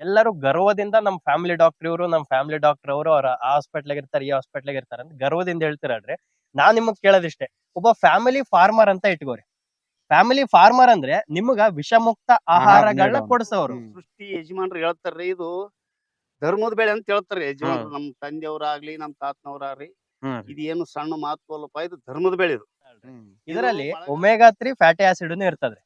ಎಲ್ಲರೂ ಗರ್ವದಿಂದ ನಮ್ family doctor ಇವರು ನಮ್ ಫ್ಯಾಮಿಲಿ ಡಾಕ್ಟರ್ ಅವರು ಅವ್ರ ಆ ಹಾಸ್ಪಿಟ್ಲ್ ಇರ್ತಾರೆ ಈ ಹಾಸ್ಪಿಟ್ಲ್ ಇರ್ತಾರೆ ಅಂತ ಗರ್ವದಿಂದ ಹೇಳ್ತಿರಾಡ್ರಿ ನಾನ್ ನಿಮಗ್ ಕೇಳೋದಿಷ್ಟೇ ಒಬ್ಬ ಫ್ಯಾಮಿಲಿ ಫಾರ್ಮರ್ ಅಂತ ಇಟ್ಕೋರಿ. ಫ್ಯಾಮಿಲಿ ಫಾರ್ಮರ್ ಅಂದ್ರೆ ನಿಮಗ ವಿಷಮುಕ್ತ ಆಹಾರಗಳನ್ನ. ಕೊಡ್ಸೋರು. ಸೃಷ್ಟಿ ಯಜಮಾನ್ರು ಹೇಳ್ತಾರ್ರಿ ಇದು ಧರ್ಮದ ಬೆಳೆ ಅಂತ ಹೇಳ್ತಾರೆ ಯಜಮಾನ್ರು. ನಮ್ ತಂದೆಯವ್ರಾಗ್ಲಿ ನಮ್ ತಾತನವ್ರಾಗ್ಲಿ. ಇದೇನು ಸಣ್ಣ ಮಾತು ಅಲ್ಲಪ್ಪ ಇದು ಧರ್ಮದ ಬೆಳೆ ಇದು. ಇದರಲ್ಲಿ ಇದು ಒಮೆಗಾ ತ್ರೀ ಫ್ಯಾಟಿ ಆಸಿಡ್ ಇರ್ತದೆ.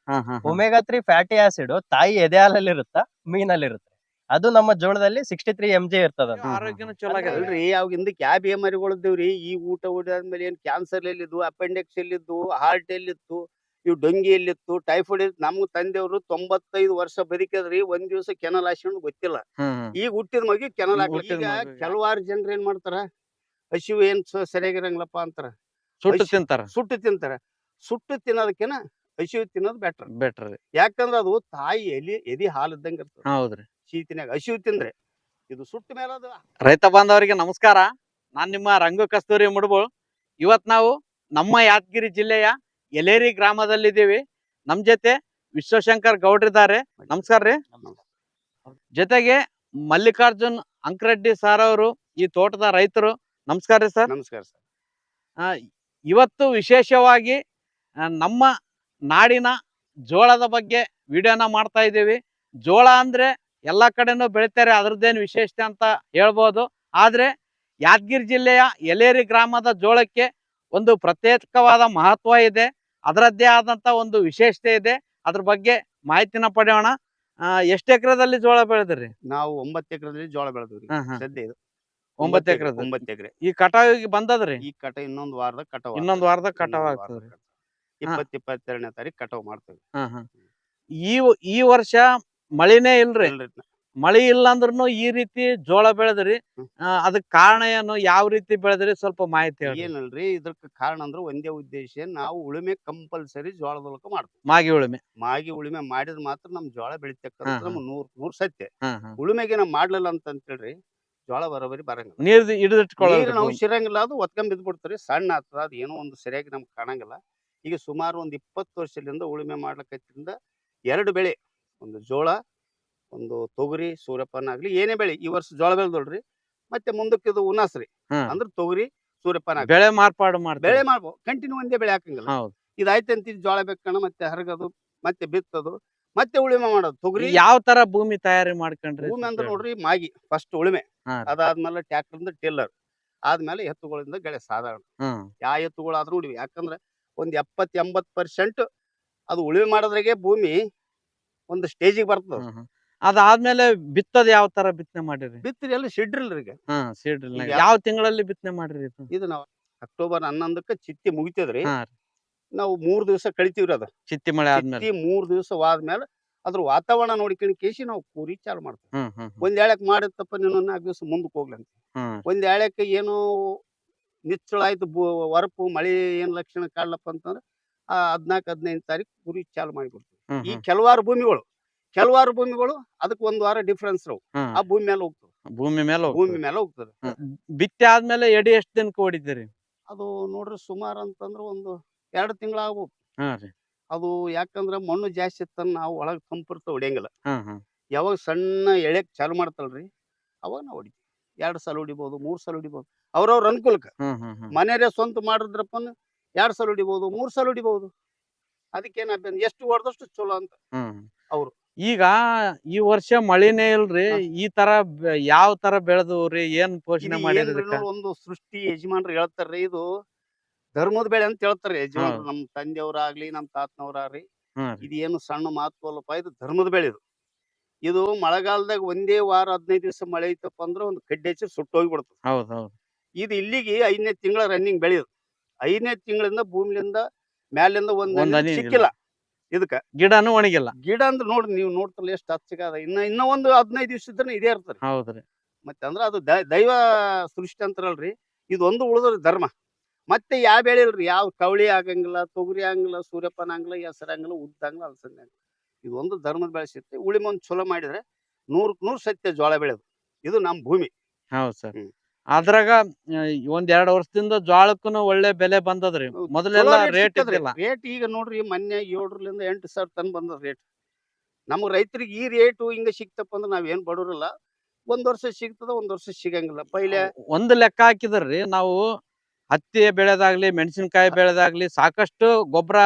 ಒಮೆಗಾ ತ್ರೀ ಫ್ಯಾಟಿ ಆಸಿಡ್ ತಾಯಿ ಎದೆ ಹಾಲಲ್ಲಿ ಇರುತ್ತಾ ಮೀನಲ್ಲಿ ಇರುತ್ತೆ ಅದು ನಮ್ಮ ಜೋಳದಲ್ಲಿ ಸಿಕ್ಸ್ಟಿ ತ್ರೀ ಎಂ ಜಿ ಇರ್ತದ ಆರೋಗ್ಯನೂ ಚಲೋ ಆಗ್ಯದ ಅಲ್ರಿ ಅವಾಗ ಹಿಂದಕ್ಕೆ ಯಾವ ಬೇಮಾರಿಗಳಿದ್ದೇವ್ರಿ ಈ ಊಟ ಊಟದ್ಮೇಲೆ ಏನ್ ಕ್ಯಾನ್ಸರ್ ಎಲ್ಲಿದ್ವು ಅಪೆಂಡಿಕ್ಸ್ ಎಲ್ಲಿದ್ದು ಹಾರ್ಟ್ ಎಲ್ಲಿತ್ತು ಇವು ಡೊಂಗಿ ಎಲ್ಲಿತ್ತು ಟೈಫಾಯ್ಡ್ ಇತ್ತು ನಮ್ಮ ತಂದೆಯವರು ತೊಂಬತ್ತೈದು ವರ್ಷ ಬದುಕಿದ್ರಿ ಒಂದ್ ದಿವಸ ಕೆನಲ್ ಹಾಸ್ಕೊಂಡು ಗೊತ್ತಿಲ್ಲ. ಈಗ ಹುಟ್ಟಿದ ಮಗಿ ಕೆನಲ್ ಹಾಕಿ ಈಗ. ಕೆಲವಾರು ಜನರು ಏನ್ ಮಾಡ್ತಾರ? ಹಸಿವು ಏನ್ ಸರಿಯಾಗಿರಂಗಿಲ್ಲಪ್ಪ ಅಂತಾರ. ಸುಟ್ಟು ತಿಂತಾರ. ಸುಟ್ಟು ತಿಂತಾರ. ಸುಟ್ಟು ತಿನ್ನೋದಕ್ಕಿನ ಹಸಿವು ತಿನ್ನೋದು ಬೆಟರ್ ಬೆಟರ್ ಯಾಕಂದ್ರೆ ಯಾಕಂದ್ರ ಅದು ತಾಯಿ ಎಲಿ ಎದಿ ಹಾಲು ಇದ್ದಂಗ ಇರ್ತದೆ. ಹೌದ್ರಿ. ಶೀತಿನಾಗ ಹಸಿವು ತಿಂದ್ರೆ ಇದು ಸುಟ್ಟ ಮೇಲೆ ಅದು. ರೈತ ಬಾಂಧವರಿಗೆ ನಮಸ್ಕಾರ. ನಾನ್ ನಿಮ್ಮ ರಂಗು ಕಸ್ತೂರಿ ಮುಡ್ಬೋಳ್. ಇವತ್ ನಾವು ನಮ್ಮ ಯಾದಗಿರಿ ಜಿಲ್ಲೆಯ ಎಲೇರಿ ಗ್ರಾಮದಲ್ಲಿದ್ದೀವಿ. ನಮ್ ಜೊತೆ ವಿಶ್ವಶಂಕರ್ ಗೌಡ್ರಿದ್ದಾರೆ ನಮಸ್ಕಾರ ರೀ. ಜೊತೆಗೆ ಮಲ್ಲಿಕಾರ್ಜುನ್ ಅಂಕರೆಡ್ಡಿ ಸರ್ ಅವರು ಈ ತೋಟದ ರೈತರು ನಮಸ್ಕಾರ ರೀ ಸರ್ ನಮಸ್ಕಾರ ಸರ್ ಇವತ್ತು ವಿಶೇಷವಾಗಿ ನಮ್ಮ ನಾಡಿನ ಜೋಳದ ಬಗ್ಗೆ ವಿಡಿಯೋನ ಮಾಡ್ತಾ ಇದ್ದೀವಿ. ಜೋಳ ಅಂದ್ರೆ ಎಲ್ಲಾ ಕಡೆನೂ ಬೆಳಿತಾರೆ ಅದ್ರದ್ದೇನು ವಿಶೇಷತೆ ಅಂತ ಹೇಳ್ಬೋದು. ಆದ್ರೆ ಯಾದಗಿರಿ ಜಿಲ್ಲೆಯ ಎಲೇರಿ ಗ್ರಾಮದ ಜೋಳಕ್ಕೆ ಒಂದು ಪ್ರತ್ಯೇಕವಾದ ಮಹತ್ವ ಇದೆ. ಅದರದ್ದೇ ಆದಂತ ಒಂದು ವಿಶೇಷತೆ ಇದೆ. ಅದ್ರ ಬಗ್ಗೆ ಮಾಹಿತಿನ ಪಡೆಯೋಣ. ಎಷ್ಟು ಎಕರೆದಲ್ಲಿ ಜೋಳ ಬೆಳೆದ್ರಿ? ನಾವು ಒಂಬತ್ತು ಎಕರೆದಲ್ಲಿ ಜೋಳ ಬೆಳೆದ್ರಿ. ಸದ್ಯ ಇದು. ಒಂಬತ್ತು ಎಕರೆ ಒಂಬತ್ತು ಎಕರೆ. ಈ ಕಟಾವಿಗೆ ಬಂದದ್ರಿ? ಈ ಕಟ ಇನ್ನೊಂದು ವಾರದ ಕಟಾವ್ ಇನ್ನೊಂದ್ ವಾರದ ಕಟಾವ್ ಆಗ್ತದ್ರಿ. ಇಪ್ಪತ್ ಇಪ್ಪತ್ತೆರಡನೇ ತಾರೀಕು ಕಟಾವ್ ಮಾಡ್ತೇವೆ. ಈ ಈ ವರ್ಷ ಮಳಿನೇ ಇಲ್ರಿ. ಮಳೆ ಇಲ್ಲ ಅಂದ್ರೂ ಈ ರೀತಿ ಜೋಳ ಬೆಳೆದ್ರಿ. ಅದಕ್ಕೆ ಅದಕ್ ಕಾರಣ ಏನು ಯಾವ ರೀತಿ ಬೆಳೆದ್ರಿ ಸ್ವಲ್ಪ ಮಾಹಿತಿ ಏನಲ್ರಿ ಇದಕ್ಕೆ ಕಾರಣ ಅಂದ್ರೆ ಒಂದೇ ಉದ್ದೇಶ ನಾವು ಉಳುಮೆ ಕಂಪಲ್ಸರಿ ಜೋಳದೊಳಕ ಮಾಡ್ತೀವಿ. ಮಾಗಿ ಉಳುಮೆ. ಮಾಗಿ ಉಳುಮೆ ಮಾಡಿದ್ ಮಾತ್ರ ನಮ್ ಜೋಳ ಬೆಳಿತಕ್ಕಂಥ. ನಮ್ ನೂರ್ ನೂರ್ ಸತ್ಯ. ಉಳುಮೆಗೆ ನಾವ್ ಮಾಡ್ಲಿಲ್ಲ ಅಂತ ಹೇಳ್ರಿ ಜೋಳ ಬರೋಬರಿ ಬರಂಗಿಲ್ಲ. ನೀರ್ ಹಿಡಿದಿಟ್ಕೊಳ್ಳಿ ನಾವು ಸಿರಂಗಿಲ್ಲ ಅದು ಒತ್ಕೊಂಡ್ ಬಿದ್ದು ಬಿಡ್ತಾರೆ ಸಣ್ಣ ಆಗ್ತದ ಅದು ಏನೋ ಒಂದು ಸರಿಯಾಗಿ ನಮ್ಗೆ ಕಾಣಂಗಿಲ್ಲ. ಈಗ ಸುಮಾರು ಒಂದು ಇಪ್ಪತ್ತು ವರ್ಷದಿಂದ ಉಳುಮೆ ಮಾಡ್ಲಕತ್ತಿಂದ ಎರಡು ಬೆಳೆ ಒಂದು ಜೋಳ ಒಂದು ತೊಗರಿ ಸೂರ್ಯಪಾನ ಆಗ್ಲಿ ಏನೇ ಬೆಳೆ ಈ ವರ್ಷ ಜೋಳ ಬೆಳೆದೋಳ್ರಿ ಮತ್ತೆ ಮುಂದಕ್ಕೆ ಇದು ಉನಾಸ್ರಿ ಅಂದ್ರ ತೊಗರಿ ಸೂರ್ಯಪಾನ ಬೆಳೆ ಮಾರ್ಪಾಡು ಮಾಡಿ ಬೆಳೆ ಮಾಡ್ಬೋದು ಕಂಟಿನ್ಯೂ ಒಂದೇ ಬೆಳೆ ಹಾಕಂಗಿಲ್ಲ. ಹೌದು. ಇದಾಯ್ತು ಅಂತ ಜೋಳ ಬೇಕಣ್ಣ ಮತ್ತೆ ಹರಗದು ಮತ್ತೆ ಬಿತ್ತದು ಮತ್ತೆ ಉಳುಮೆ ಮಾಡೋದು. ತೊಗರಿ ಯಾವ ತರ ಭೂಮಿ ತಯಾರಿ ಮಾಡ್ಕೊಂಡ್ರಿ? ಭೂಮಿ ಅಂದ್ರೆ ನೋಡ್ರಿ ಮಾಗಿ ಫಸ್ಟ್ ಉಳುಮೆ. ಅದಾದ್ಮೇಲೆ ಟ್ಯಾಕ್ಟರ್ ಟಿಲ್ಲರ್ ಆದ್ಮೇಲೆ ಎತ್ತುಗಳಿಂದ ಬೆಳೆ ಸಾಧಾರಣ. ಯಾವ ಎತ್ತುಗಳಾದ್ರೂ ಉಳಿವಿ ಯಾಕಂದ್ರೆ ಒಂದ್ ಎಪ್ಪತ್ ಎಂಬತ್ ಪರ್ಸೆಂಟ್ ಅದು ಉಳುಮೆ ಮಾಡೋದ್ರಾಗೆ ಭೂಮಿ ಒಂದು ಸ್ಟೇಜಿಗೆ ಬರ್ತದ. ಅದಾದ್ಮೇಲೆ ಬಿತ್ತದ ಯಾವ ತರ ಬಿತ್ತನೆ ಮಾಡಿರಿ? ಬಿತ್ತರಿ ಎಲ್ಲ ಸಿಡ್ರಿಲ್ರಿ ಈಗ. ಹಾ ಸೀಡ್ರಿಲ್ ಯಾವ ತಿಂಗಳಲ್ಲಿ ಬಿತ್ತನೆ ಮಾಡಿರಿ ಇದು? ಇದು ನಾವು ಅಕ್ಟೋಬರ್ ಹನ್ನೊಂದಕ್ಕೆ ಚಿತ್ತಿ ಮುಗಿತದ್ರಿ. ಹಾ ರೀ. ನಾವು ಮೂರ್ ದಿವಸ ಕಳಿತೀವ್ರಿ ಅದ. ಚಿತ್ತಿ ಮಳೆ ಆದ್ಮೇಲೆ? ಚಿತ್ತಿ ಮೂರ್ ದಿವಸವಾದ್ಮೇಲೆ ಅದ್ರ ವಾತಾವರಣ ನೋಡ್ಕೊಂಡು ಕೇಸಿ ನಾವು ಕೂರಿ ಚಾಲು ಮಾಡ್ತೀವಿ. ಹ್ಮ್ ಹ್ಮ್ ಹ್ಮ್. ಒಂದ್ ಎಳಕ್ ಮಾಡಿತ್ತಪ್ಪ ನೀನು ನಾಲ್ಕು ದಿವಸ ಮುಂದಕ್ಕೆ ಹೋಗ್ಲಿ ಅಂತ. ಹ್ಮ್ ಒಂದ್ ಎಳಕ್ಕೆ ಏನು ನಿಚ್ಚಳಾಯ್ತು ಬು ವರಪು ಮಳೆ ಏನ್ ಲಕ್ಷಣ ಕಾಡ್ಲಪ್ಪ ಅಂತಂದ್ರೆ ಆ ಹದ್ನಾಲ್ಕು ಹದಿನೈದು ತಾರೀಕು ಕುರಿ ಚಾಲು ಮಾಡಿಬಿಡ್ತೀವಿ. ಹ್ಮ್ ಈ ಹ್ಮ್. ಕೆಲವಾರು ಭೂಮಿಗಳು ಕೆಲವಾರು ಭೂಮಿಗಳು ಅದಕ್ಕೆ ಒಂದ್ ವಾರ ಡಿಫ್ರೆನ್ಸ್ ಹ್ಮ್. ಆ ಭೂಮಿ ಮೇಲೆ ಹೋಗ್ತದೆ. ಭೂಮಿ ಮೇಲೆ ಭೂಮಿ. ಮೇಲೆ ಹೋಗ್ತದೆ. ಬಿತ್ತಿ ಆದ್ಮೇಲೆ ಎಡಿ ಎಷ್ಟ್ ದಿನಕ್ಕೆ ಹೊಡಿತೀರಿ ಅದು ನೋಡ್ರಿ ಸುಮಾರು ಅಂತಂದ್ರೆ ಒಂದು ಎರಡು ತಿಂಗಳಾಗ್ಬೋದು ಹಾ ರೀ. ಅದು ಯಾಕಂದ್ರೆ ಮಣ್ಣು ಜಾಸ್ತಿ ಇತ್ತಂದ್ರೆ ನಾವು ಒಳಗೆ ತಂಪಿರ್ತ ಹೊಡಿಯಂಗಿಲ್ಲ. ಹ್ಮ್ ಹ್ಮ್. ಯಾವಾಗ ಸಣ್ಣ ಎಳೆಕ್ ಚಾಲು ಮಾಡ್ತಲ್ರಿ ಅವಾಗ ನಾವು ಹೊಡಿತೀವಿ. ಎರಡು ಸಲ ಹೊಡಿಬೋದು ಮೂರ್ ಸಲ ಹೊಡಿಬೋದು. ಅವ್ರವ್ರ ಅನುಕೂಲಕ್ಕೆ. ಹ್ಮ್ ಹ್ಮ್ ಹ್ಮ್. ಮನೆಯವರೇ ಸ್ವಂತ ಮಾಡಿದ್ರಪ್ಪ ಎರಡು ಎರಡ್ ಸಲ ಹೊಡಿಬೋದು ಮೂರ್ ಸಲ ಹೊಡಿಬೋದು. ಅದಕ್ಕೇನ್ ಅಭ್ಯಂತರ ಎಷ್ಟು ಹೊಡೆದಷ್ಟು ಚಲೋ ಅಂತ ಹ್ಮ್ ಅವ್ರು. ಈಗ ಈ ವರ್ಷ ಮಳಿನೇ ಇಲ್ರಿ. ಈ ತರ ಯಾವ ತರ ಬೆಳೆದವ್ರಿ ಏನ್ ಪೋಷಣೆ? ನೋಡು ಒಂದು ಸೃಷ್ಟಿ ಯಜಮಾನ್ರು ಹೇಳ್ತಾರ್ರಿ ಇದು ಧರ್ಮದ ಬೆಳೆ ಅಂತ ಹೇಳ್ತಾರೆ ಯಜಮಾನ್ರು. ನಮ್ ತಂದೆಯವ್ರಾಗ್ಲಿ ನಮ್ ತಾತನವ್ರಾಗ್ಲಿ ಇದೇನು. ಇದು ಏನು ಸಣ್ಣ ಮಾತು ಅಲ್ಲಪ್ಪ ಇದು ಧರ್ಮದ ಬೆಳೆ ಇದು ಇದು ಮಳೆಗಾಲದಾಗ ಒಂದೇ ವಾರ ಹದಿನೈದು ದಿವಸ ಮಳೆ ಐತಪ್ಪ ಅಂದ್ರೆ ಒಂದು ಕಡ್ಡೆ ಹಚ್ಚಿ ಸುಟ್ಟು ಹೋಗ್ಬಿಡ್ತದೆ ಇದು ಇಲ್ಲಿಗೆ ಐದನೇ ತಿಂಗಳ ರನ್ನಿಂಗ್ ಬೆಳೆಯೋದು ಐದನೇ ತಿಂಗಳಿಂದ ಭೂಮಿಲಿಂದ ಮ್ಯಾಲಿಂದ ಒಂದ್ ಒಂದ್ ಹನಿ ಹನಿ ಸಿಕ್ಕಿಲ್ಲ. ಇದಕ್ಕ ಗಿಡನು ಒಣಗಿಲ್ಲ. ಗಿಡ ಅಂದ್ರೆ ನೋಡ್ರಿ ನೀವು ನೋಡ್ತಲ್ಲ ಎಷ್ಟು ಹಚ್ಚಿಗಾದ ಇನ್ನ ಇನ್ನ ಒಂದು ಹದಿನೈದು ದಿವ್ಸ ಇದ್ರೆ ಇದೇ ಇರ್ತದೆ. ಹೌದ್ರಿ. ಮತ್ತೆ ಅಂದ್ರೆ ಅದು ದ- ದೈವ ಸೃಷ್ಟಿ ಅಂತಾರಲ್ರಿ. ಇದು ಒಂದು ಉಳಿದ್ರಿ ಧರ್ಮ. ಮತ್ತೆ ಯಾವ ಬೆಳೆ ಇಲ್ರಿ? ಯಾವ ಕವಳಿ ಆಗಂಗಿಲ್ಲ ತೊಗರಿ ಆಗಂಗಿಲ್ಲ ಸೂರ್ಯಪಾನ ಆಗಂಗಿಲ್ಲ ಹೆಸರು ಆಗಂಗಿಲ್ಲ ಉದ್ದ ಆಗಂಗಿಲ್ಲ ಅಲಸಂದೆ ಆಗಂಗಿಲ್ಲ. ಇದು ಒಂದು ಧರ್ಮದ ಬೆಳೆ ಸಿಗ್ತದೆ. ಉಳಿಮೆ ಒಂದು ಚಲೋ ಮಾಡಿದ್ರೆ ನೂರ್ ನೂರ್ ಸತ್ಯ ಜೋಳ ಬೆಳೆದು. ಇದು ನಮ್ಮ ಭೂಮಿ. ಹೌದ್ ಸರ್. ಹ್ಮ್. ಅದ್ರಾಗ ಒಂದ್ ಎರಡ್ ವರ್ಷದಿಂದ ಜ್ವಾಳಕ್ಕೂ ಒಳ್ಳೆ ಬೆಲೆ ಬಂದದ್ರಿ. ಮೊದಲೆಲ್ಲ ರೇಟ್ ಇದ್ದಿಲ್ಲ. ರೇಟ್ ಈಗ ನೋಡ್ರಿ ಮೊನ್ನೆ ಏಳರಿಂದ ಎಂಟು ಸಾವಿರ ತನ್ ಬಂದದ ರೇಟ್ ನಮ್ಮ ರೈತರಿಗೆ ಈ ರೇಟು ಹಿಂಗ ಸಿಕ್ತಪ್ಪ ಅಂದ್ರೆ ನಾವೇನ್ ಬಡವ್ರಲ್ಲ ಒಂದ್ ವರ್ಷ ಸಿಗ್ತದ ಒಂದ್ ವರ್ಷ ಸಿಗಂಗಿಲ್ಲ. ಪೈಲೆ ಒಂದ್ ಲೆಕ್ಕ ಹಾಕಿದ್ರಿ ನಾವು ಹತ್ತಿ ಬೆಳೆದಾಗ್ಲಿ ಮೆಣಸಿನಕಾಯಿ ಬೆಳೆದಾಗ್ಲಿ ಸಾಕಷ್ಟು ಗೊಬ್ಬರ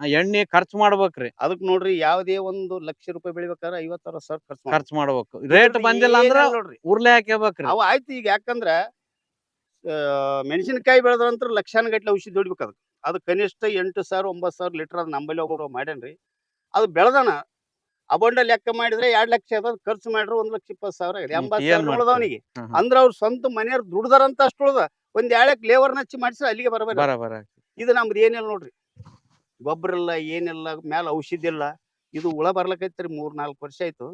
ಎಣ್ಣೆ ಖರ್ಚು ಮಾಡ್ಬೇಕ್ರಿ. ಅದಕ್ ನೋಡ್ರಿ ಯಾವ್ದೇ ಒಂದು ಲಕ್ಷ ರೂಪಾಯಿ ಬೆಳಿಬೇಕಾದ್ರೆ ಐವತ್ತಾರ ಸಾವಿರ ಖರ್ಚು ಮಾಡ್ಬೇಕು. ಖರ್ಚು ಮಾಡ್ಬೇಕು. ರೇಟ್ ಬಂದಿಲ್ಲ ಅಂದ್ರೆ ಏನಿಲ್ಲ ನೋಡ್ರಿ. ಉರ್ಲೆ ಹಾಕ್ಯಬೇಕ್ರಿ. ಅವ ಆಯ್ತು ಈಗ ಯಾಕಂದ್ರ ಆ, ಮೆಣಸಿನಕಾಯಿ ಬೆಳೆದ್ರಂತ್ರ ಲಕ್ಷಾನುಗಟ್ಲೆ ಔಷಧಿ ಹೊಡಿಬೇಕು ಅದಕ್ಕೆ. ಅದು ಕನಿಷ್ಠ ಎಂಟು ಸಾವಿರ ಒಂಬತ್ತು ಸಾವಿರ ಲೀಟರ್ ಅದು ನಂಬಲ್ಲಿ ಒಬ್ಬರು ಮಾಡ್ಯಾನ್ರಿ. ಅದು ಬೆಳೆದಾನ. ಅಬೊಂಡ ಲೆಕ್ಕ ಮಾಡಿದ್ರೆ ಎರಡ್ ಲಕ್ಷ ಅದ ಖರ್ಚು ಮಾಡ್ರೆ ಒಂದ್ ಲಕ್ಷ ಇಪ್ಪತ್ತು ಸಾವಿರ ಆಗಿದೆ. ಹ್ಮ್, ಎಂಬತ್ತು ಏನ್ ಸಾವಿರ ಮಾಡ್ತೀರಿ? ಉಳ್ದವನಿಗೆ. ಹ್ಮ್, ಹ್ಮ್. ಅಂದ್ರ ಅವ್ರ ಸ್ವಂತ ಮನೆಯವ್ರು ದುಡ್ದಾರಂತ ಅಷ್ಟು ಉಳ್ದ. ಒಂದ್ ಎರಡಕ್ಕೆ ಲೇಬರ್ ಹಚ್ಚಿ ಮಾಡಿಸ್ರೆ ಅಲ್ಲಿಗೆ ಬರಬೇಕು ಬರ ಬರ ಇದು ನಮ್ದು ಏನಿಲ್ಲ ನೋಡ್ರಿ. ಗೊಬ್ಬರ ಇಲ್ಲ ಏನಿಲ್ಲ ಮ್ಯಾಲ ಔಷಧಿ ಇಲ್ಲ. ಇದು ಹುಳ ಬರ್ಲಕೈತ್ರಿ ಮೂರ್ ನಾಲ್ಕು ವರ್ಷ ಆಯ್ತು.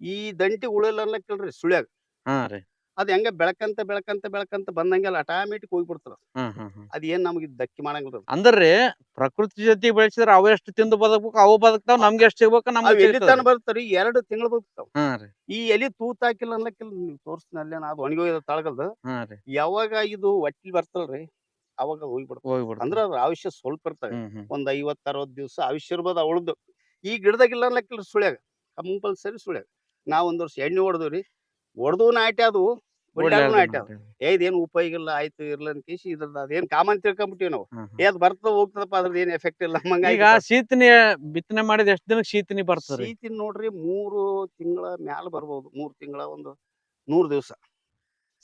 ಈ ದಂಟಿ ಉಳಿಲ್ಲ ಅನ್ಲಕ್ಕಿಲ್ರಿ ಸುಳ್ಯಾಗ. ಹಾ ರೀ. ಅದ್ ಹೆಂಗ ಬೆಳಕಂತ ಬೆಳಕಂತ ಬೆಳಕಂತ ಬಂದಂಗೆಲ್ಲ ಆಟೋಮೆಟಿಕ್ ಹೋಗ್ಬಿಡ್ತಾರ ಹ್ಮ್ ಹ್ಮ್ ಹ್ಮ್. ಅದ್ ಏನ್ ನಮ್ಗೆ ದಕ್ಕಿ ಮಾಡಂಗಿಲ್ಲ ಅಂದ್ರೆ ಪ್ರಕೃತಿ ಜೊತೆ ಬೆಳೆಸಿದ್ರ ಅವ ಎಷ್ಟು ತಿಂದು ಬದಕ್ಬೇಕು ಅವು ಬದುಕ್ತಾವ ನಮ್ಗೆ ಎಷ್ಟು ಸಿಗ್ಬೇಕು ಅವ್ ನಮ್ಗೆ ತನ ಬರ್ತಾರಿ ಎರಡು ತಿಂಗಳು ಬರ್ತಾವ ಹಾ ರೀ. ಈ ಎಲಿ ತೂತ್ ಹಾಕಿಲ್ಲ ನೀವು ತೋರ್ಸ್ನಲ್ಲಿ ಅದು ಒಣಗಿ ತಳಗಲ್ದು ಹಾ ರೀ. ಯಾವಾಗ ಇದು ಒಟ್ಟಿಲ್ ಬರ್ತಲ್ರಿ ಅವಾಗ ಹೋಗ್ಬಿಡ್ತಾವ ಹೋಗ್ಬಿಡ್ತು. ಅಂದ್ರ ಅದ್ರ ಆಯುಷ್ಯ ಸ್ವಲ್ಪ ಇರ್ತವೆ. ಹ್ಮ್ ಹ್ಮ್. ಒಂದ್ ಐವತ್ ಅರವತ್ ದಿವಸ ಆಯುಷ್ಯ ಇರ್ಬೋದು ಅವಳದ್ದು ಈ ಗಿಡದಾಗಿಲ್ಲ ಅನ್ನಕ್ಕಿಲ್ಲ ಸುಳ್ಯಾಗ. ಕಂಪಲ್ಸರಿ ಸುಳ್ಯಾಗ. ನಾವ್ ಒಂದ್ ವರ್ಷ ಎಣ್ಣೆ ಹೊಡೆದ್ರಿ ಹೊಡೆದು ನಾಟಿ ಅದು ಏನ್ ಅದು ಏ ಇದೇನು ಉಪಯೋಗ ಇಲ್ಲ ಆಯ್ತು ಇರ್ಲ ಅನ್ಕೇಸಿ ಇದ್ರದ್ದು ಅದೇನ್ ಕಾಮನ್ ತಿಳ್ಕೊಂಬಿಟ್ಟಿವಿ ನಾವು. ಏದ್ ಹ್ಮ್. ಏ ಅದ್ ಬರ್ತದ ಹೋಗ್ತದಪ್ಪ ಅದ್ರದ್ದು ಏನ್ ಎಫೆಕ್ಟ್ ಇಲ್ಲ ಈಗ ಈಗ ಶೀತನಿ ಬಿತ್ತನೆ ಮಾಡಿದ ಎಷ್ಟ್ ದಿನಕ್ಕೆ ಶೀತನಿ ಬರ್ತದ್ರಿ? ಶೀತಿನ ನೋಡ್ರಿ ಮೂರು ತಿಂಗಳ ಮ್ಯಾಲ ಬರ್ಬೋದು. ಮೂರ್ ತಿಂಗಳ ಒಂದು ನೂರ್ ದಿವಸ.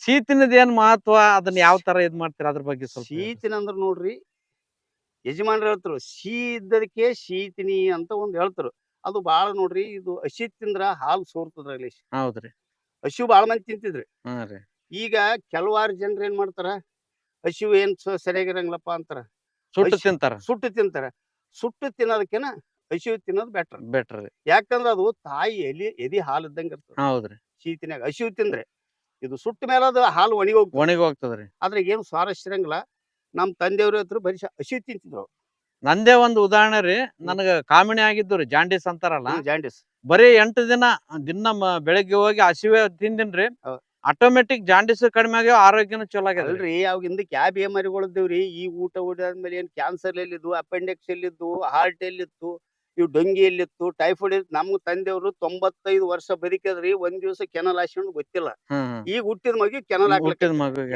ಶೀತನದ ಏನ್ ಮಹತ್ವ? ಅದನ್ನ ಯಾವ ತರ ಇದ್ ಮಾಡ್ತೀರಾ? ಅದ್ರ ಬಗ್ಗೆ ಸ್ವಲ್ಪ. ಶೀತಿನ ಅಂದ್ರ ನೋಡ್ರಿ ಯಜಮಾನ್ರು ಹೇಳ್ತಾರ ಶೀ ಇದ್ದದಕ್ಕೆ ಶೀತಿನಿ ಅಂತ ಒಂದ್ ಹೇಳ್ತಾರ. ಅದು ಬಾಳ ನೋಡ್ರಿ ಇದು ಹಸಿ ತಿಂದ್ರ ಹಾಲು ಸೋರ್ತದ್ರಲ್ಲಿ ಹೌದ್ರಿ. ಹಸಿವು ಬಾಳ ಮಂದಿ ತಿಂತಿದ್ರಿ. ಈಗ ಕೆಲವಾರು ಜನರು ಏನ್ ಮಾಡ್ತಾರ ಹಸಿವು ಏನ್ ಸರಿಯಾಗಿರಂಗಿಲ್ಲಪ್ಪ ಅಂತಾರ. ಸುಟ್ಟು ತಿಂತಾರ. ಸುಟ್ಟು ತಿಂತಾರ. ಸುಟ್ಟು ತಿನ್ನೋದಕ್ಕಿನ ಹಸಿವು ತಿನ್ನೋದು ಬೆಟ್ರ್ ಬೆಟ್ರ್ ಯಾಕಂದ್ರ ಅದು ತಾಯಿ ಎಲಿ ಎದಿ ಹಾಲು ಇದ್ದಂಗ ಇರ್ತದೆ. ಹೌದ್ರಿ. ಶೀತಿನಾಗ ಹಸಿವು ತಿಂದ್ರೆ ಇದು ಸುಟ್ಟ ಮೇಲೆ ಅದು ಹಾಲು ಒಣಗಿ ಹೋಗ್ತದೆ ಒಣಗಿ ಹೋಗ್ತದ್ರಿ ಆದ್ರೆ ಏನು ಸ್ವಾರಸ್ಯ ಇರಂಗಿಲ್ಲ. ನಮ್ ತಂದೆಯವ್ರ ಹತ್ರ ಬರೀ ಹಸಿ ಹಸಿವು ತಿಂತಿದ್ರು. ನಂದೇ ಒಂದು ಉದಾಹರಣೆ ರೀ. ನನಗ ಕಾಮಿಣಿ ಆಗಿದ್ದು ರೀ ಜಾಂಡೀಸ್ ಅಂತಾರಲ್ಲ. ಜಾಂಡಿಸ್. ಬರೀ ಎಂಟು ದಿನ ದಿನ ಮ- ಬೆಳಗ್ಗೆ ಹೋಗಿ ಹಸಿವೆ ತಿಂದಿನ್ರಿ ಹೌದ್. ಆಟೋಮೆಟಿಕ್ ಜಾಂಡೀಸ್ ಕಡಿಮೆ ಆಗಿ ಆರೋಗ್ಯನೂ ಚಲೋ ಆಗ್ಯದ ಅಲ್ರಿ ಅವಾಗ ಹಿಂದೆ ಬೇಮಾರಿಗಳಿದ್ದೇವ್ರಿ ಈ ಊಟ ಊಟಾದ್ಮೇಲೆ ಏನ್ ಕ್ಯಾನ್ಸರ್ ಎಲ್ಲಿದ್ದು ಅಪೆಂಡಿಕ್ಸ್ ಎಲ್ಲಿದ್ದು ಹಾರ್ಟ್ ಎಲ್ಲಿತ್ತು ಇವು ಡೊಂಗಿ ಎಲ್ಲಿತ್ತು ಟೈಫಾಯ್ಡ್ ಇತ್ತು. ನಮ್ಮ ತಂದೆಯವರು ತೊಂಬತ್ತೈದು ವರ್ಷ ಬದುಕಿದ್ರಿ ಒಂದ್ ದಿವಸ ಕೆನಲ್ ಹಾಸ್ಕೊಂಡು ಗೊತ್ತಿಲ್ಲ. ಈಗ ಹುಟ್ಟಿದ ಮಗಿ ಕೆನಲ್ ಹಾಕ್ಲಿಕ್ಕೆ.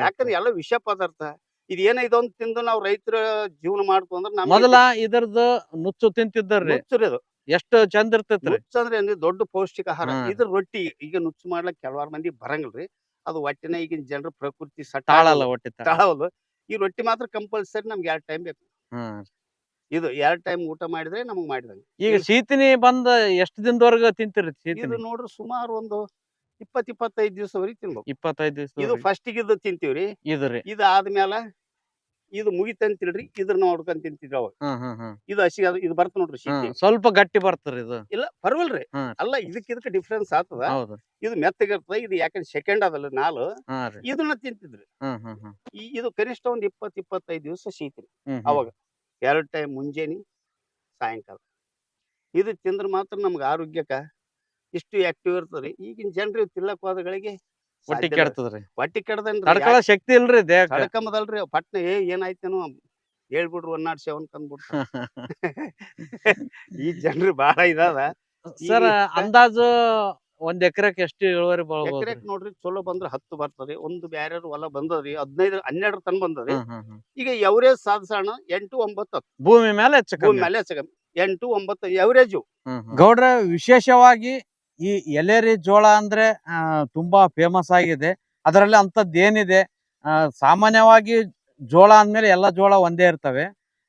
ಯಾಕಂದ್ರೆ ಎಲ್ಲ ವಿಷ ಪದಾರ್ಥ. ಇದೇನ ಇದೊಂದು ಇದೊಂದ್ ತಿಂದು ನಾವು ರೈತರ ಜೀವನ ಮಾಡ್ತು ಅಂದ್ರೆ ಮೊದಲ ಇದ್ರದ್ದು ನುಚ್ಚು ತಿಂತಿದ್ದರ್ರಿ. ನುಚ್ಚುರಿ ಅದು. ಎಷ್ಟು ಚಂದ ಇರ್ತೈತ್ರಿ. ನುಚ್ಚು ಅಂದ್ರೆ ಏನ್ರಿ ದೊಡ್ಡ ಪೌಷ್ಟಿಕ ಆಹಾರ. ಇದ್ರ ರೊಟ್ಟಿ ಈಗ ನುಚ್ಚು ಮಾಡ್ಲಕ್ ಕೆಲವಾರು ಮಂದಿ ಬರಂಗಿಲ್ರಿ. ಅದು ಒಟ್ಟಿನ ಈಗಿನ ಜನರ ಪ್ರಕೃತಿ ಸಟ್ಟ ಹೊಟ್ಟೆ ಈ ರೊಟ್ಟಿ ಮಾತ್ರ ಕಂಪಲ್ಸರಿ ನಮ್ಗೆ ಎರಡು ಟೈಮ್ ಬೇಕು. ಹ್ಮ್. ಇದು ಎರಡ್ ಟೈಮ್ ಊಟ ಮಾಡಿದ್ರೆ ನಮಗ್ ಮಾಡಿದಂಗೆ. ಈಗ ಶೀತಿನಿ ಬಂದ ಎಷ್ಟು ದಿನದವರೆಗ ತಿಂತಿರಿ ಇದು ಶೀತಿನಿ ನೋಡ್ರಿ ಸುಮಾರು ಒಂದು ಇಪ್ಪತ್ ಇಪ್ಪತ್ತೈದು ದಿವಸವರೆಗೆ ತಿನ್ಬೇಕು. ಇಪ್ಪತ್ತೈದು ದಿವಸ ಇದು ಫಸ್ಟಿಗೆ ಇದು ತಿಂತೀವ್ರಿ. ಇದ್ರಿ ಇದು ಆದ್ಮೇಲೆ ಇದು ಮುಗಿತಂತಿಲ್ರಿ ಇದ್ರ ನೋಡ್ಕೊಂಡ್ ತಿಂತಿದ್ವಿ ಅವಾಗ. ಹ್ಮ್ ಹ್ಮ್ ಹ್ಮ್. ಇದು ಹಸಿ ಅದು- ಇದು ಬರ್ತ ನೋಡ್ರಿ ಶೀತಿ. ಸ್ವಲ್ಪ ಗಟ್ಟಿ ಬರ್ತದ್ರಿ ಇದು. ಇಲ್ಲ ಪರವಲ್ರಿ. ಅಲ್ಲ ಇದಕ್ಕೆ ಇದಕ್ಕೆ ಡಿಫ್ರೆನ್ಸ್ ಆಗ್ತದ. ಹೌದು. ಇದು ಮೆತ್ತಗಿರ್ತದ ಇದು ಯಾಕಂದ್ರೆ ಸೆಕೆಂಡ್ ಅದಲ್ಲ ಹಾ ರೀ. ಇದನ್ನ ತಿಂತಿದ್ರಿ. ಹ್ಮ್ ಹ್ಮ್ ಹ್ಮ್. ಈ ಇದು ಕನಿಷ್ಠ ಒಂದ್ ಇಪ್ಪತ್ ಇಪ್ಪತ್ತೈದು ದಿವಸ ಶೀತಿ. ಅವಾಗ. ಎರಡ್ ಟೈಮ್ ಮುಂಜಾನೆ ಸಾಯಂಕಾಲ. ಇದು ತಿಂದ್ರೆ ಮಾತ್ರ ನಮ್ಗೆ ಆರೋಗ್ಯಕ್ಕೆ ಇಷ್ಟು ಆಕ್ಟಿವ್ ಇರ್ತದೆ. ಈಗಿನ ಜನರು ತಿಲ್ಲಕ್ ಹೋದಗಳಿಗೆ ಹೊಟ್ಟಿ ಕೆಡ್ತದ್ರಿ. ಹೊಟ್ಟಿ ಕೆಡದನ್ರಿ ಶಕ್ತಿ ಇಲ್ರಿ ತಡ್ಕಂಬದಲ್ರಿ ಪಟ್ನ ಏ ಏನಾಯ್ತೇನೋ ಹೇಳ್ಬಿಡ್ರು ಒನ್ನಾಡ್ ಸೇವನ್ ತಂದ್ಬಿಡ್ತಾರ ಈ ಜನರು ಬಹಳ ಇದಾವ ಸರ್ ಅಂದಾಜು ಒಂದ್ ಎಕರೆಕ್ ಎಷ್ಟು ಇಳುವರಿ ಬರ್ಬೋದು ಎಕರೆಕ್ ನೋಡ್ರಿ ಚಲೋ ಬಂದ್ರೆ ಹತ್ತು ಬರ್ತದೆ ಒಂದು ಬ್ಯಾರೆ ಹೊಲ ಬಂದದ್ರಿ ಹದಿನೈದು ಹನ್ನೆರಡು ಟನ್ ಬಂದದ್ರಿ. ಈಗ ಎವರೇಜ್ ಸಾಧಿಸೋಣ ಎಂಟು ಒಂಬತ್ತು ಹತ್ತು. ಭೂಮಿ ಮೇಲೆ ಹೆಚ್ಚು ಭೂಮಿ ಕಮ್ಮಿ. ಮೇಲೆ. ಎಂಟು ಒಂಬತ್ತು ಎವರೇಜು. ಗೌಡ್ರ ವಿಶೇಷವಾಗಿ ಈ ಎಲೆರಿ ಜೋಳ ಅಂದ್ರೆ ಆ, ತುಂಬಾ ಫೇಮಸ್ ಆಗಿದೆ. ಅದರಲ್ಲಿ ಅಂತದ್ ಏನಿದೆ ಆ, ಸಾಮಾನ್ಯವಾಗಿ ಜೋಳ ಅಂದ್ಮೇಲೆ ಎಲ್ಲ ಜೋಳ ಒಂದೇ ಇರ್ತವೆ.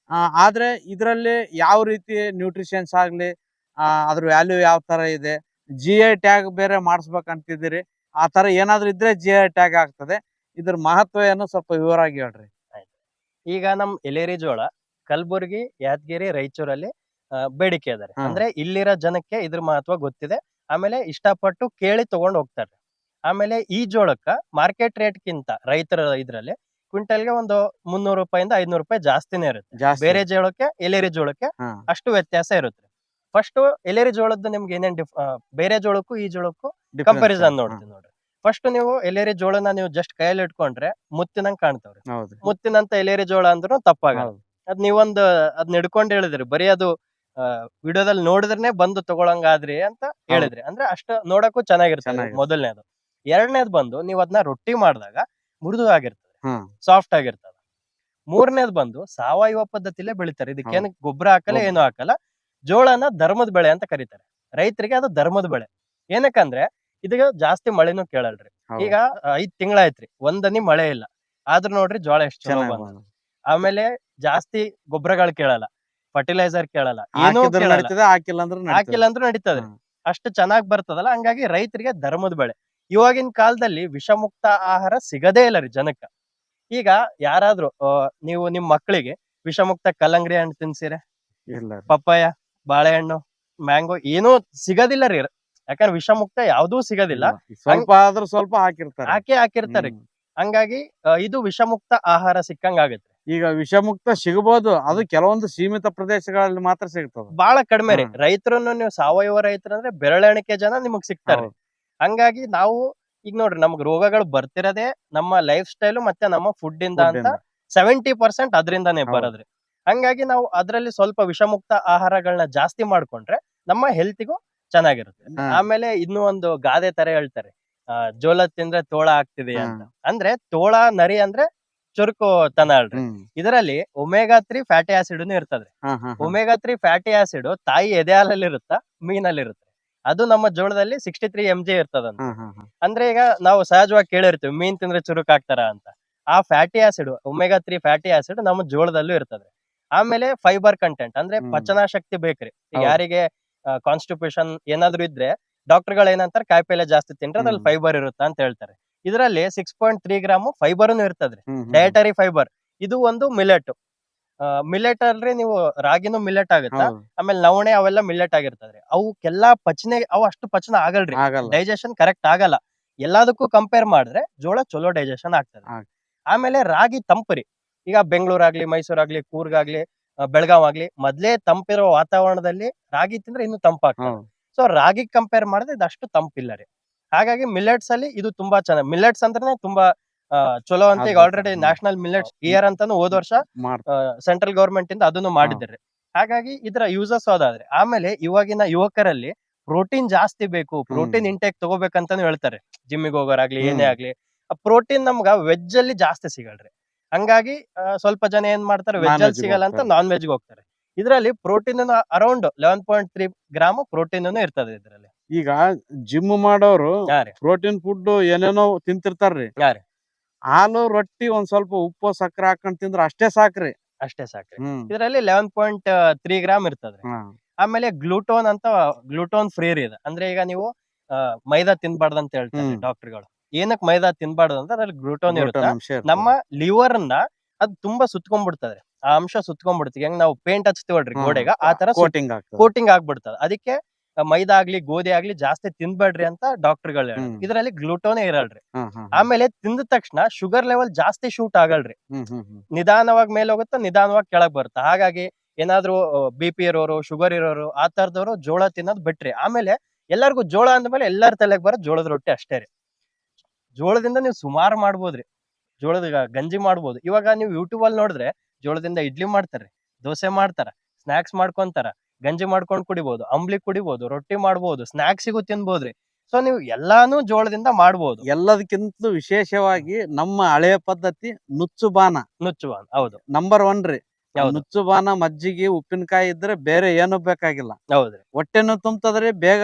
ಆ, ಆದ್ರೆ ಇದರಲ್ಲಿ ಯಾವ ರೀತಿ ನ್ಯೂಟ್ರಿಷನ್ಸ್ ಆಗ್ಲಿ ಆ, ಅದ್ರ ವ್ಯಾಲ್ಯೂ ಯಾವ ತರ ಇದೆ ಜಿ ಐ ಟ್ಯಾಗ್ ಬೇರೆ ಮಾಡಿಸ್ಬೇಕಂತಿದ್ದೀರಿ. ಆ ತರ ಏನಾದ್ರು ಇದ್ರೆ ಜಿ ಐ ಟ್ಯಾಗ್ ಆಗ್ತದೆ. ಇದ್ರ ಮಹತ್ವ ಏನು ಸ್ವಲ್ಪ ವಿವರವಾಗಿ ಹೇಳ್ರಿ. ಈಗ ನಮ್ ಎಲೇರಿ ಜೋಳ ಕಲಬುರ್ಗಿ ಯಾದಗಿರಿ ರಾಯಚೂರಲ್ಲಿ ಬೇಡಿಕೆ ಅದಾರೆ ಅಂದ್ರೆ ಇಲ್ಲಿರೋ ಜನಕ್ಕೆ ಇದ್ರ ಮಹತ್ವ ಗೊತ್ತಿದೆ. ಆಮೇಲೆ ಇಷ್ಟಪಟ್ಟು ಕೇಳಿ ತಗೊಂಡ್ ಹೋಗ್ತಾರೆ. ಆಮೇಲೆ ಈ ಜೋಳಕ್ಕ ಮಾರ್ಕೆಟ್ ರೇಟ್ ಕಿಂತ ರೈತರ ಇದ್ರಲ್ಲಿ ಕ್ವಿಂಟಲ್ಗೆ ಒಂದು ಮುನ್ನೂರು ರೂಪಾಯಿಂದ ಐದ್ನೂರು ರೂಪಾಯಿ ಜಾಸ್ತಿನೇ ಇರುತ್ತೆ. ಬೇರೆ ಜೋಳಕ್ಕೆ ಎಲೇರಿ ಜೋಳಕ್ಕೆ ಅಷ್ಟು ವ್ಯತ್ಯಾಸ ಇರುತ್ತೆ. ಫಸ್ಟ್ ಎಲೆರಿ ಜೋಳದ್ದು ನಿಮ್ಗೆ ಏನೇನ್ ಡಿಫ್ ಬೇರೆ ಜೋಳಕ್ಕೂ ಈ ಜೋಳಕ್ಕೂ. ಕಂಪಾರಿಸನ್ ನೋಡ್ತೀವಿ ನೋಡ್ರಿ. ಫಸ್ಟ್ ನೀವು ಎಲೆರಿ ಜೋಳನ ನೀವು ಜಸ್ಟ್ ಕೈಯಲ್ಲಿ ಇಟ್ಕೊಂಡ್ರೆ ಮುತ್ತಿನಂಗ್ ಕಾಣ್ತಾವ್ರಿ. ಮುತ್ತಿನಂತ ಎಲೆರಿ ಜೋಳ ಅಂದ್ರೂ ತಪ್ಪಾಗಲ್ಲ. ಅದ್ ನೀವೊಂದ್ ಅದ್ನ ಹಿಡ್ಕೊಂಡ್ ಹೇಳಿದ್ರಿ ಬರೀ ಅದು ವಿಡಿಯೋದಲ್ಲಿ ನೋಡಿದ್ರೆ ಬಂದು ತಗೊಳಂಗಾದ್ರಿ ಅಂತ ಹೇಳಿದ್ರಿ. ಅಂದ್ರೆ ಅಷ್ಟ ನೋಡಕ್ಕೂ ಚೆನ್ನಾಗಿರ್ತದೆ. ಮೊದಲನೇದು. ಎರಡನೇದ್ ಬಂದು ನೀವ್ ಅದನ್ನ ರೊಟ್ಟಿ ಮಾಡಿದಾಗ ಮೃದು ಆಗಿರ್ತದೆ. ಸಾಫ್ಟ್ ಆಗಿರ್ತದೆ. ಮೂರನೇದ್ ಬಂದು ಸಾವಯವ ಪದ್ಧತಿಲೇ ಬೆಳಿತಾರೆ. ಇದಕ್ಕೇನು ಗೊಬ್ಬರ ಹಾಕಲ್ಲ ಏನು ಹಾಕಲ್ಲ. ಜೋಳನ ಧರ್ಮದ ಬೆಳೆ ಅಂತ ಕರೀತಾರೆ. ರೈತರಿಗೆ ಅದು ಧರ್ಮದ ಬೆಳೆ. ಏನಕ್ಕಂದ್ರೆ ಇದೀಗ ಜಾಸ್ತಿ ಮಳೆನೂ ಕೇಳಲ್ರಿ. ಈಗ ಐದ್ ತಿಂಗಳಾಯ್ತ್ರಿ ಒಂದನಿ ಮಳೆ ಇಲ್ಲ. ಆದ್ರೂ ನೋಡ್ರಿ ಜೋಳ ಎಷ್ಟು ಚಲೋ ಚೆನ್ನಾಗ್ ಬಂತು. ಆಮೇಲೆ ಜಾಸ್ತಿ ಗೊಬ್ಬರಗಳು ಕೇಳಲ್ಲ ಫರ್ಟಿಲೈಸರ್ ಕೇಳಲ್ಲ ಏನೂ ಹಾಕಿಲ್ಲ ಅಂದ್ರೆ ನಡೀತದೆ. ಅಷ್ಟು ಚೆನ್ನಾಗಿ ಬರ್ತದಲ್ಲ ಹಂಗಾಗಿ ರೈತರಿಗೆ ಧರ್ಮದ ಬೆಳೆ. ಇವಾಗಿನ ಕಾಲದಲ್ಲಿ ವಿಷಮುಕ್ತ ಆಹಾರ ಸಿಗದೇ ಇಲ್ಲ ರೀ ಜನಕ್ಕ. ಈಗ ಯಾರಾದ್ರೂ ನೀವು ನಿಮ್ ಮಕ್ಕಳಿಗೆ ವಿಷಮುಕ್ತ ಕಲ್ಲಂಗಡಿ ಹಣ್ಣು ತಿನ್ಸಿರ? ಪಪ್ಪಾಯ? ಬಾಳೆಹಣ್ಣು ಮ್ಯಾಂಗೋ ಏನೂ ಸಿಗೋದಿಲ್ಲ ರೀ ಯಾಕಂದ್ರೆ ವಿಷಮುಕ್ತ ಯಾವ್ದೂ ಸಿಗೋದಿಲ್ಲ. ಸ್ವಲ್ಪ ಆದ್ರೂ ಸ್ವಲ್ಪ ಹಾಕಿರ್ತಾರೆ ಹಾಕಿ ಹಾಕಿರ್ತಾರೆ. ಹಂಗಾಗಿ ಇದು ವಿಷಮುಕ್ತ ಆಹಾರ ಸಿಕ್ಕಂಗ ಆಗುತ್ತೆ ಈಗ ವಿಷಮುಕ್ತ ಸಿಗಬಹುದು ಅದು ಕೆಲವೊಂದು ಸೀಮಿತ ಪ್ರದೇಶಗಳಲ್ಲಿ ಮಾತ್ರ ಸಿಗ್ತದೆ ಬಹಳ ಕಡಿಮೆ ರೀ. ರೈತರನ್ನು ನೀವು ಸಾವಯವ ರೈತರಂದ್ರೆ ಬೆರಳೆಣಿಕೆ ಜನ ನಿಮಗ್ ಸಿಗ್ತಾರೆ. ಹಂಗಾಗಿ ನಾವು ಈಗ ನೋಡ್ರಿ ನಮ್ಗ್ ರೋಗಗಳು ಬರ್ತಿರೋದೇ ನಮ್ಮ ಲೈಫ್ ಸ್ಟೈಲ್ ಮತ್ತೆ ನಮ್ಮ ಫುಡ್ ಇಂದ ಅಂತ. ಸೆವೆಂಟಿ ಪರ್ಸೆಂಟ್ ಅದರಿಂದಾನೇ ಬರೋದ್ರಿ ಹಂಗಾಗಿ ನಾವು ಅದರಲ್ಲಿ ಸ್ವಲ್ಪ ವಿಷಮುಕ್ತ ಆಹಾರಗಳನ್ನ ಜಾಸ್ತಿ ಮಾಡ್ಕೊಂಡ್ರೆ ನಮ್ಮ ಹೆಲ್ತಿಗೂ ಚೆನ್ನಾಗಿರುತ್ತೆ. ಆಮೇಲೆ ಇನ್ನೂ ಒಂದು ಗಾದೆ ತರ ಹೇಳ್ತಾರೆ. ಆ, ಜೋಳ ತಿಂದ್ರೆ ತೋಳ ಆಗ್ತಿದೆ ಅಂತ. ಅಂದ್ರೆ ತೋಳ ನರಿ ಅಂದ್ರೆ ಚುರುಕು ತನ ಅಲ್ರಿ. ಇದರಲ್ಲಿ ಒಮೆಗಾ ತ್ರೀ ಫ್ಯಾಟಿ ಆಸಿಡ್ ಇರ್ತದೆ. ಒಮೇಗಾ ತ್ರೀ ಫ್ಯಾಟಿ ಆಸಿಡ್ ತಾಯಿ ಎದೆ ಇರುತ್ತ ಇರುತ್ತಾ ಮೀನಲ್ಲಿ ಇರುತ್ತೆ ಅದು ನಮ್ಮ ಜೋಳದಲ್ಲಿ ಸಿಕ್ಸ್ಟಿ ತ್ರೀ ಎಂ ಜಿ ಇರ್ತದಂತ. ಅಂದ್ರೆ ಈಗ ನಾವು ಸಹಜವಾಗಿ ಕೇಳಿರ್ತೀವಿ ಮೀನ್ ತಿಂದ್ರೆ ಚುರುಕ್ ಆಗ್ತಾರ ಅಂತ. ಆ fatty acid omega three fatty acid ನಮ್ಮ ಜೋಳದಲ್ಲೂ ಇರ್ತದೆ. ಆಮೇಲೆ ಫೈಬರ್ ಕಂಟೆಂಟ್ ಅಂದ್ರೆ ಹ್ಮ್. ಪಚನ ಶಕ್ತಿ ಬೇಕ್ರಿ. ಈಗ ಹೌದು. ಯಾರಿಗೆ ಕಾನ್ಸ್ಟಿಪೇಷನ್ ಏನಾದ್ರು ಇದ್ರೆ ಡಾಕ್ಟರ್ಗಳು ಏನಂತಾರೆ ಕಾಯಿಪಲ್ಲೆ ಜಾಸ್ತಿ ತಿಂದ್ರೆ ಅದ್ರಲ್ಲಿ ಹ್ಮ್. ಫೈಬರ್ ಇರುತ್ತಾ ಅಂತ ಹೇಳ್ತಾರೆ. ಇದರಲ್ಲಿ ಸಿಕ್ಸ್ ಪಾಯಿಂಟ್ ತ್ರೀ ಗ್ರಾಮ್ ಫೈಬರ್ನು ಇರ್ತದ್ರಿ. ಡಯಟರಿ ಫೈಬರ್ ಇದು ಒಂದು ಮಿಲೆಟ್ ಮಿಲೆಟ್ ಅಲ್ರಿ ನೀವು ರಾಗಿನೂ ಮಿಲೆಟ್ ಆಗುತ್ತಾ? ಆಮೇಲೆ ನವಣೆ ಅವೆಲ್ಲ ಮಿಲೆಟ್ ಆಗಿರ್ತದ್ರಿ. ಅವಕ್ಕೆಲ್ಲಾ ಪಚನೆ ಅವು ಅಷ್ಟು ಪಚನ ಆಗಲ್ರಿ. ಆಗಲ್ಲ. ಡೈಜೆಷನ್ ಕರೆಕ್ಟ್ ಆಗಲ್ಲ. ಎಲ್ಲದಕ್ಕೂ ಕಂಪೇರ್ ಮಾಡಿದ್ರೆ ಜೋಳ ಚಲೋ ಡೈಜೆಷನ್ ಆಗ್ತದೆ. ಆಗ್- ಆಮೇಲೆ ರಾಗಿ ತಂಪರಿ. ಈಗ ಬೆಂಗಳೂರಾಗ್ಲಿ ಮೈಸೂರಾಗ್ಲಿ ಕೂರ್ಗಾಗ್ಲಿ ಆಗ್ಲಿ ಬೆಳಗಾವ್ ಆಗ್ಲಿ ಮೊದ್ಲೇ ತಂಪಿರೋ ವಾತಾವರಣದಲ್ಲಿ ರಾಗಿ ತಿಂದ್ರೆ ಇನ್ನು ತಂಪಾಗ್ತದೆ. ಸೊ ರಾಗಿ ಕಂಪೇರ್ ಮಾಡಿದ್ರೆ ಇದಷ್ಟು ತಂಪಿಲ್ಲ ರೀ. ಹಾಗಾಗಿ ಮಿಲೆಟ್ಸ್ ಅಲ್ಲಿ ಇದು ತುಂಬಾ ಚೆನ್ನಾಗಿ ಮಿಲೆಟ್ಸ್ ಅಂದ್ರೆ ತುಂಬಾ ಚಲೋ ಅಂತ ಈಗ ಆಲ್ರೆಡಿ. ನ್ಯಾಷನಲ್ ಮಿಲೆಟ್ಸ್ ಇಯರ್ ಅಂತಾನು ಹೋದ ವರ್ಷ. ಸೆಂಟ್ರಲ್ ಗವರ್ಮೆಂಟ್ ಇಂದ ಅದನ್ನು ಮಾಡಿದ್ದಾರೆ. ಹಾಗಾಗಿ ಇದರ ಯೂಸಸ್ ಅದಾದ್ರೆ ಆಮೇಲೆ ಇವಾಗಿನ ಯುವಕರಲ್ಲಿ ಪ್ರೋಟೀನ್ ಜಾಸ್ತಿ ಬೇಕು ಪ್ರೋಟೀನ್ ಇಂಟೇಕ್ ತಗೋಬೇಕಂತಾನು ಹೇಳ್ತಾರೆ. ಜಿಮ್ಮಿಗೆ ಹೋಗೋರಾಗ್ಲಿ ಏನೇ. ಆಗ್ಲಿ ಪ್ರೋಟೀನ್ ನಮ್ಗ ವೆಜ್ ಅಲ್ಲಿ ಜಾಸ್ತಿ ಸಿಗಲ್ರಿ. ಹಂಗಾಗಿ ಸ್ವಲ್ಪ ಜನ ಏನ್ ಮಾಡ್ತಾರೆ ವೆಜ್ ಅಲ್ಲಿ ಸಿಗಲ್ಲ ಅಂತ. ನಾನ್ ವೆಜ್ ಹೋಗ್ತಾರೆ. ಇದರಲ್ಲಿ protein around eleven point three gram protein ಇರ್ತದೆ ಇದರಲ್ಲಿ. ಈಗ ಜಿಮ್ ಮಾಡೋರು ಪ್ರೋಟೀನ್ ಫುಡ್ ಏನೇನೋ ತಿಂತಿರ್ತಾರ್ರಿ. ಹಾಲು ರೊಟ್ಟಿ ಒಂದ್ ಸ್ವಲ್ಪ ಉಪ್ಪು ಸಕ್ಕರೆ ಹಾಕೊಂಡ್ ತಿಂದ್ರ ಅಷ್ಟೇ ಸಾಕ್ರಿ. ಅಷ್ಟೇ ಸಾಕ್ರಿ. ಇದರಲ್ಲಿ ಲೆವೆನ್ ಪಾಯಿಂಟ್ ತ್ರೀ ಗ್ರಾಮ್ ಇರ್ತದ್ರಿ ಆಮೇಲೆ ಗ್ಲೂಟೋನ್ ಅಂತ ಗ್ಲೂಟೋನ್ ಫ್ರೀ ಇದೆ. ಅಂದ್ರೆ ಈಗ ನೀವು ಮೈದಾ ತಿನ್ಬಾರ್ದಂತ ಅಂತ ಹೇಳ್ತಾರೆ. ಡಾಕ್ಟರ್ಗಳು ಏನಕ್ ಮೈದಾ ತಿನ್ಬಾರ್ದು ಅಂದ್ರೆ ಅದ್ರಲ್ಲಿ ಗ್ಲೂಟೋನ್ ಇರುತ್ತೆ. ನಮ್ಮ ಲಿವರ್ನ ಅದ್ ತುಂಬಾ ಸುತ್ಕೊಂಡ್ಬಿಡ್ತದೆ. ಆ ಅಂಶ ಸುತ್ಕೊಂಡ್ಬಿಡ್ತೀವಿ ಹೆಂಗ್ ನಾವು ಪೇಂಟ್ ಹಚ್ತೀವಲ್ರಿ ಗೋಡೆಗ? ಆ ತರ ಕೋಟಿಂಗ್ ಕೋಟಿಂಗ್ ಆಗ್ಬಿಡ್ತದೆ. ಅದಕ್ಕೆ ಮೈದಾ ಆಗ್ಲಿ ಗೋಧಿ ಆಗ್ಲಿ ಜಾಸ್ತಿ ತಿನ್ಬೇಡ್ರಿ ಅಂತ ಡಾಕ್ಟರ್ಗಳು. ಇದರಲ್ಲಿ ಗ್ಲೂಟೋನೇ ಇರಲ್ರಿ. ಆಮೇಲೆ ತಿಂದ ತಕ್ಷಣ ಶುಗರ್ ಲೆವೆಲ್ ಜಾಸ್ತಿ ಶೂಟ್ ಆಗಲ್ರಿ. ನಿಧಾನವಾಗಿ ಮೇಲೆ ಹೋಗುತ್ತೆ ನಿಧಾನವಾಗಿ ಕೆಳಗ್ ಬರುತ್ತೆ? ಹಾಗಾಗಿ ಏನಾದ್ರು ಬಿ ಪಿ ಇರೋರು ಶುಗರ್ ಇರೋರು ಆ ತರದವರು ಜೋಳ ತಿನ್ನೋದು ಬಿಟ್ರಿ. ಆಮೇಲೆ ಎಲ್ಲರಿಗೂ ಜೋಳ ಅಂದ್ಮೇಲೆ ಎಲ್ಲರ ತಲೆಗೆ ಬರೋ ಜೋಳದ ರೊಟ್ಟಿ ಅಷ್ಟೇ ರೀ. ಜೋಳದಿಂದ ನೀವು ಸುಮಾರು ಮಾಡ್ಬೋದ್ರಿ. ಜೋಳದ ಗಂಜಿ ಮಾಡ್ಬೋದು. ಇವಾಗ ನೀವು ಯೂಟ್ಯೂಬ್ ಅಲ್ಲಿ ನೋಡಿದ್ರೆ ಜೋಳದಿಂದ ಇಡ್ಲಿ ಮಾಡ್ತಾರೆ ದೋಸೆ ಮಾಡ್ತಾರ ಸ್ನಾಕ್ಸ್ ಮಾಡ್ಕೊಂತಾರ ಗಂಜಿ ಮಾಡ್ಕೊಂಡು ಕುಡಿಬಹುದು ಅಂಬ್ಲಿ ಕುಡಿಬಹುದು ರೊಟ್ಟಿ ಮಾಡ್ಬೋದು ಸ್ನಾಕ್ಸಿಗೂ ತಿನ್ಬೋದ್ರಿ. ಸೊ ನೀವು ಎಲ್ಲಾನು ಜೋಳದಿಂದ ಮಾಡ್ಬೋದು. ಎಲ್ಲದಕ್ಕಿಂತಲೂ ವಿಶೇಷವಾಗಿ ನಮ್ಮ ಹಳೆಯ ಪದ್ಧತಿ ನುಚ್ಚು ಬಾನ ನುಚ್ಚುವ ಹೌದು. ನಂಬರ್ ಒನ್ ರೀ. ಹೌದು. ನುಚ್ಚು ಬಾನ ಮಜ್ಜಿಗೆ ಉಪ್ಪಿನಕಾಯಿ ಇದ್ರೆ ಬೇರೆ ಏನು ಬೇಕಾಗಿಲ್ಲ. ಹೌದ್ರಿ. ಹೊಟ್ಟೆನು ತುಂಬ್ತದ್ರಿ ಬೇಗ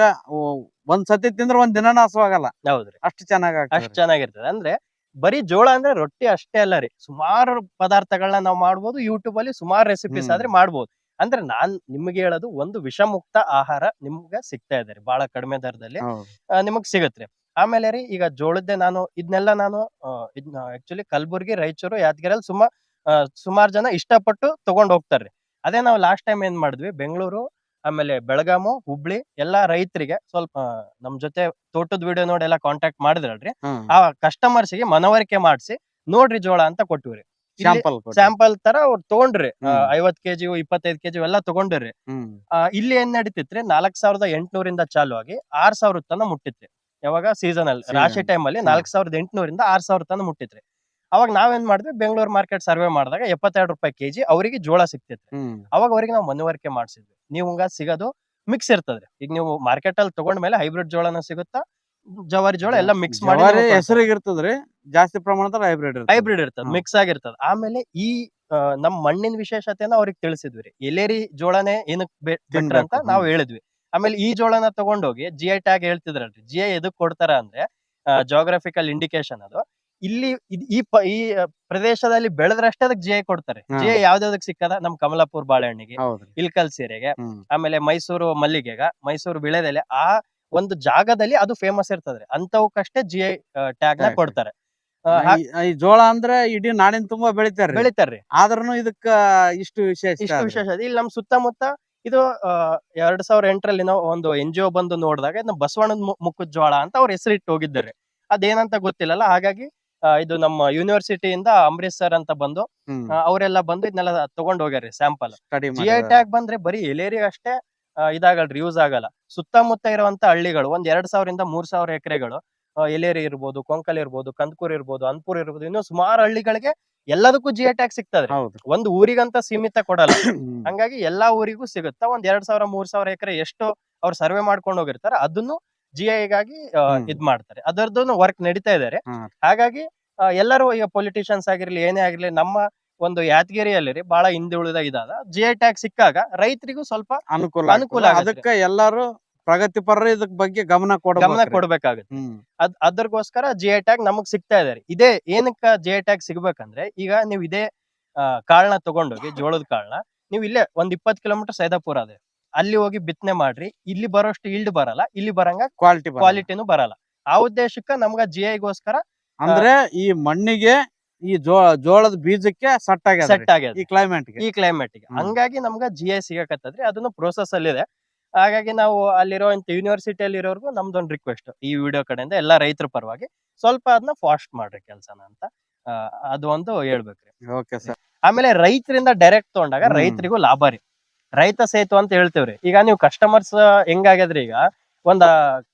ಒಂದ್ ಸತಿ ತಿಂದ್ರ ಒಂದ್ ದಿನ ಹಸುವಾಗಲ್ಲ ಹೌದ್ರಿ. ಅಷ್ಟು ಚೆನ್ನಾಗ್ ಅಷ್ಟ್ ಚೆನ್ನಾಗಿರ್ತದ. ಅಂದ್ರೆ ಬರೀ ಜೋಳ ಅಂದ್ರೆ ರೊಟ್ಟಿ ಅಷ್ಟೇ ಅಲ್ಲ ರೀ. ಸುಮಾರು ಪದಾರ್ಥಗಳನ್ನ ನಾವು ಮಾಡ್ಬೋದು ಯೂಟ್ಯೂಬ್ ಅಲ್ಲಿ ಸುಮಾರು ರೆಸಿಪೀಸ್ ಆದ್ರೆ ಮಾಡ್ಬೋದು. ಅಂದ್ರೆ ನಾನ್ ನಿಮ್ಗೆ ಹೇಳೋದು ಒಂದು ವಿಷಮುಕ್ತ ಆಹಾರ ನಿಮ್ಗೆ ಸಿಗ್ತಾ ಇದೆ ರೀ ಬಹಳ ಕಡಿಮೆ ದರದಲ್ಲಿ ನಿಮಗ್ ಸಿಗತ್ರಿ ಆಮೇಲೆ ರೀ ಈಗ ಜೋಳದ್ದೆ ನಾನು ಇದನ್ನೆಲ್ಲ ನಾನು ಇದನ್ನ ಆಕ್ಚುಲಿ ಕಲಬುರ್ಗಿ ರಾಯಚೂರು ಯಾದಗಿರಲ್ಲಿ ಸುಮಾ ಸುಮಾರು ಜನ ಇಷ್ಟಪಟ್ಟು ತಗೊಂಡ್ ಹೋಗ್ತಾರ್ರಿ ಅದೇ ನಾವು ಲಾಸ್ಟ್ ಟೈಮ್ ಏನ್ ಮಾಡಿದ್ವಿ? ಬೆಂಗಳೂರು ಆಮೇಲೆ ಬೆಳಗಾಮು ಹುಬ್ಳಿ ಎಲ್ಲಾ ರೈತರಿಗೆ ಸ್ವಲ್ಪ ನಮ್ ಜೊತೆ ತೋಟದ ವಿಡಿಯೋ ನೋಡಿ ಎಲ್ಲಾ ಕಾಂಟ್ಯಾಕ್ಟ್ ಮಾಡಿದ್ರಲ್ರಿ. ಆ ಕಸ್ಟಮರ್ಸ್ಗೆ ಮನವರಿಕೆ ಮಾಡಿಸಿ ನೋಡ್ರಿ ಜೋಳ ಅಂತ ಕೊಟ್ಟಿವ್ರಿ. ಸ್ಯಾಂಪಲ್. ಸ್ಯಾಂಪಲ್ ತರ ಅವ್ರು ತಗೊಂಡ್ರಿ. ಐವತ್ ಕೆಜಿ ಇಪ್ಪತ್ತೈದು ಕೆಜಿ ಎಲ್ಲಾ ತಗೊಂಡ್ರಿ. ಇಲ್ಲಿ ಏನ್ ನಡೀತಿತ್ರಿ? ನಾಲ್ಕ್ ಸಾವಿರದ ಎಂಟ್ನೂರಿಂದ ಚಾಲು ಆಗಿ ಆರ್ ಸಾವಿರ ತನ ಮುಟ್ಟಿತ್ರಿ. ಯಾವಾಗ? ಸೀಸನ್ ಅಲ್ಲಿ ರಾಶಿ ಟೈಮ್ ಅಲ್ಲಿ. ನಾಲ್ಕ್ ಸಾವಿರದ ಎಂಟ್ನೂರಿಂದ ಆರ್ ಸಾವಿರ ತನ ಮುಟ್ಟಿತ್ರಿ. ಅವಾಗ ನಾವೇನ್ ಮಾಡಿದ್ವಿ? ಬೆಂಗಳೂರು ಮಾರ್ಕೆಟ್ ಸರ್ವೆ ಮಾಡಿದಾಗ ಎಪ್ಪತ್ತೆರಡು ರೂಪಾಯಿ ಕೆಜಿ ಅವರಿಗೆ ಜೋಳ ಸಿಕ್ತಿತ್ತು ಅವಾಗ ಅವರಿಗೆ ನಾವು ಮನವರಿಕೆ ಮಾಡಿಸಿದ್ವಿ. ನೀವು ಹಂಗ ಸಿಗೋದು ಮಿಕ್ಸ್ ಇರ್ತದ್ರಿ. ಈಗ ನೀವು ಮಾರ್ಕೆಟ್ ಅಲ್ಲಿ ತಗೊಂಡ್ಮೇಲೆ ಹೈಬ್ರಿಡ್ ಜೋಳನ ಸಿಗುತ್ತಾ? ಜವಾರಿ ಜೋಳ ಎಲ್ಲ ಮಿಕ್ಸ್ ಮಾಡಿ ಹೆಸರಿಗಿರ್ತದ್ರಿ ಹೆಸರಿಗೆ ಇರ್ತದ್ರಿ ಜಾಸ್ತಿ ಪ್ರಮಾಣದಲ್ಲಿ ಹೈಬ್ರಿಡ್ ಹೈಬ್ರಿಡ್ ಇರ್ತದ ಮಿಕ್ಸ್ ಆಗಿರ್ತದ. ಆಮೇಲೆ ಈ ನಮ್ ಮಣ್ಣಿನ ವಿಶೇಷತೆನ ಅವ್ರಿಗೆ ತಿಳಿಸಿದ್ವಿ. ರೀ ಎಲೇರಿ ಜೋಳನೇ ಏನಕ್ಕೆ ಬೆಟ್ರ್ ಅಂತ ನಾವು ಹೇಳಿದ್ವಿ. ಆಮೇಲೆ ಈ ಜೋಳನ ತಗೊಂಡೋಗಿ ಜಿ ಐ ಟ್ಯಾಗ್ ಹೇಳ್ತಿದ್ರಲ್ರಿ. ಜಿ ಐ ಎದಕ್ ಕೊಡ್ತಾರ ಅಂದ್ರೆ ಜೋಗ್ರಫಿಕಲ್ ಇಂಡಿಕೇಶನ್ ಅದು. ಇಲ್ಲಿ ಈ ಪ- ಈ ಪ್ರದೇಶದಲ್ಲಿ ಬೆಳೆದ್ರಷ್ಟೇ ಅದಕ್ಕೆ ಜೇ ಕೊಡ್ತಾರೆ. ಹಾ. ಜಿ ಯಾವ್ದಾವ್ದಕ್ ಸಿಕ್ಕದ? ನಮ್ ಕಮಲಾಪುರ್ ಬಾಳೆಹಣ್ಣಿಗೆ ಹೌದ್ರಿ. ಇಲ್ಕಲ್ ಸೀರೆಗೆ ಹ್ಮ್. ಆಮೇಲೆ ಮೈಸೂರು ಮಲ್ಲಿಗೆಗ ಮೈಸೂರು ವಿಳೆದೆಲೆ ಆ ಒಂದು ಜಾಗದಲ್ಲಿ ಅದು ಫೇಮಸ್ ಇರ್ತದ್ರಿ. ಅಂತವಕ್ಕಷ್ಟೇ ಜಿ ಐ ಟ್ಯಾಗ್ನ Tag. ಕೊಡ್ತಾರೆ. ಆ, ಹಾ- ಈ- ಈ ಜೋಳ ಅಂದ್ರೆ ಇಡೀ ನಾಡಿನ ತುಂಬಾ ಬೆಳಿತಾರ್ರಿ. ಬೆಳಿತಾರ್ರಿ. ಆದ್ರೂ ಇದಕ್ಕ ಇಷ್ಟು ವಿಶೇಷ ಇಷ್ಟು ವಿಶೇಷ ಇದೆ. ಇಲ್ಲಿ ನಮ್ ಸುತ್ತಮುತ್ತ ಇದು ಆ, ಎರಡ್ ಸಾವಿರ ಎಂಟರಲ್ಲಿ ನಾವು ಒಂದು ಎನ್ ಜಿ ಒ ಬಂದು ನೋಡಿದಾಗ ಇದನ್ನ ಬಸವಣ್ಣನ ಮು- ಮುಖದ ಜೋಳ ಅಂತ ಅವ್ರ ಹೆಸರಿಟ್ಟು ಹೋಗಿದ್ದಾರೆ. ಅದೇನಂತ ಗೊತ್ತಿಲ್ಲಲ್ಲ? ಹಾಗಾಗಿ ಆ, ಇದು ನಮ್ಮ ಯೂನಿವರ್ಸಿಟಿಯಿಂದ ಅಂಬರೀಶ್ ಸರ್ ಅಂತ ಬಂದು ಆ, ಅವರೆಲ್ಲ ಬಂದು ಇದನ್ನೆಲ್ಲ ತಗೊಂಡ್ ಹೋಗ್ಯಾರಿ sample study G I tag ಬಂದ್ರೆ ಬರೀ ಎಲೇರಿ ಅಷ್ಟೇ ಆ, ಇದಾಗಲ್ರಿ ಯೂಸ್ ಆಗಲ್ಲ. ಸುತ್ತಮುತ್ತ ಇರುವಂತ ಹಳ್ಳಿಗಳು ಒಂದ್ ಎರಡ್ ಸಾವಿರದಿಂದ ಮೂರ್ ಸಾವಿರ ಎಕರೆಗಳು ಎಲೇರಿ ಇರ್ಬೋದು ಕೊಂಕಲ್ ಇರ್ಬೋದು ಕಂದಕೂರ್ ಇರ್ಬೋದು ಅನ್ಪುರ್ ಇರ್ಬೋದು ಇನ್ನು ಸುಮಾರು ಹಳ್ಳಿಗಳಿಗೆ ಎಲ್ಲದಕ್ಕೂ ಜಿ ಐ ಟ್ಯಾಗ್ ಸಿಗ್ತದ್ರಿ. ಹೌದು. ಒಂದು ಊರಿಗಂತ ಸೀಮಿತ ಕೊಡಲ್ಲ. ಹಂಗಾಗಿ ಎಲ್ಲಾ ಊರಿಗೂ ಸಿಗುತ್ತಾ ಒಂದ್ ಎರಡ್ ಸಾವಿರ ಮೂರ್ ಸಾವಿರ ಎಕರೆ ಎಷ್ಟು ಅವ್ರು ಸರ್ವೆ ಮಾಡ್ಕೊಂಡು ಹೋಗಿರ್ತಾರೆ ಅದನ್ನು ಜಿ ಗಾಗಿ ಹ್ಮ್. ಇದ್ ಮಾಡ್ತಾರೆ. ಅದರದ್ದು ವರ್ಕ್ ನಡೀತಾ ಇದಾರೆ. ಹಾಗಾಗಿ ಎಲ್ಲರೂ ಈಗ ಪೊಲಿಟಿಷಿಯನ್ಸ್ ಆಗಿರ್ಲಿ ಏನೇ ಆಗಿರ್ಲಿ ನಮ್ಮ ಒಂದು ಯಾದಗಿರಿಯಲ್ಲಿ ರೀ ಬಹಳ ಹಿಂದುಳಿದ ಇದಾದ. ಜಿ ಐ ಟ್ಯಾಗ್ ಸಿಕ್ಕಾಗ ರೈತರಿಗೂ ಸ್ವಲ್ಪ ಅನುಕೂಲ ಅನುಕೂಲ ಅದಕ್ಕೆ ಎಲ್ಲರೂ ಪ್ರಗತಿ ಎಲ್ಲಾರು ಪ್ರಗತಿಪರರು ಇದಕ್ ಬಗ್ಗೆ ಗಮನ ಕೊಡ ಗಮನ ಕೊಡ್ಬೇಕಾಗುತ್ತೆ. ಅದ್ ಅದ್ರಗೋಸ್ಕರ ಜಿ ಐ ಟ್ಯಾಗ್ ನಮಗ್ ಸಿಗ್ತಾ ಇದಾರೆ. ಇದೇ ಏನಕ್ಕ ಜಿ ಐ ಟ್ಯಾಗ್ ಸಿಗ್ಬೇಕಂದ್ರೆ ಈಗ ನೀವು ಇದೇ ಕಾರಣ ಕಾಳ್ನ ತಗೊಂಡೋಗಿ ಜೋಳದ ಕಾಳ್ನ ನೀವು ಇಲ್ಲೇ ಒಂದ್ ಇಪ್ಪತ್ ಕಿಲೋಮೀಟರ್ ಸೈದಾಪುರ ಅದೇ. ಅಲ್ಲಿ ಹೋಗಿ ಬಿತ್ತನೆ ಮಾಡ್ರಿ. ಇಲ್ಲಿ ಬರೋಷ್ಟು ಇಲ್ಡ್ ಬರಲ್ಲ. ಇಲ್ಲಿ ಬರಂಗ ಕ್ವಾಲಿಟಿ ಕ್ವಾಲಿಟಿನೂ ಬರಲ್ಲ. ಆ ಉದ್ದೇಶಕ್ಕ ನಮ್ಗ ಜಿ ಐಗೋಸ್ಕರ ಅಂದ್ರೆ ಈ ಮಣ್ಣಿಗೆ ಈ ಜೋ ಜೋಳದ ಬೀಜಕ್ಕೆ ಸೆಟ್ ಆಗ್ಯದ ಸೆಟ್ ಆಗ್ಯದ ಈ ಕ್ಲೈಮೇಟ್ ಈ ಕ್ಲೈಮೇಟ್ಗೆ. ಹಂಗಾಗಿ ನಮ್ಗ ಜಿ ಐ ಸಿಗಕತ್ತದ್ರಿ. ಅದನ್ನು ಪ್ರೋಸೆಸ್ ಅಲ್ಲಿ ಇದೆ ಹಾಗಾಗಿ ನಾವು ಅಲ್ಲಿರೋ ಯೂನಿವರ್ಸಿಟಿಯಲ್ಲಿ ಇರೋರ್ಗು ನಮ್ದೊಂದು ರಿಕ್ವೆಸ್ಟ್ ಈ ವಿಡಿಯೋ ಕಡೆಯಿಂದ ಎಲ್ಲಾ ರೈತರ ಪರವಾಗಿ ಸ್ವಲ್ಪ ಅದನ್ನ ಫಾಸ್ಟ್ ಮಾಡ್ರಿ ಕೆಲ್ಸನ ಅಂತ ಅದು ಒಂದು ಹೇಳ್ಬೇಕ್ರಿ. ಓಕೆ ಸರ್ ಆಮೇಲೆ ರೈತರಿಂದ ಡೈರೆಕ್ಟ್ ತಗೊಂಡಾಗ ರೈತರಿಗೂ ಲಾಭ ರೀ. ರೈತ ಸೇತು ಅಂತ ಹೇಳ್ತೇವ್ರಿ. ಈಗ ನೀವು ಕಸ್ಟಮರ್ಸ್ ಹೆಂಗಾಗ್ಯದ್ರಿ ಈಗ? ಒಂದ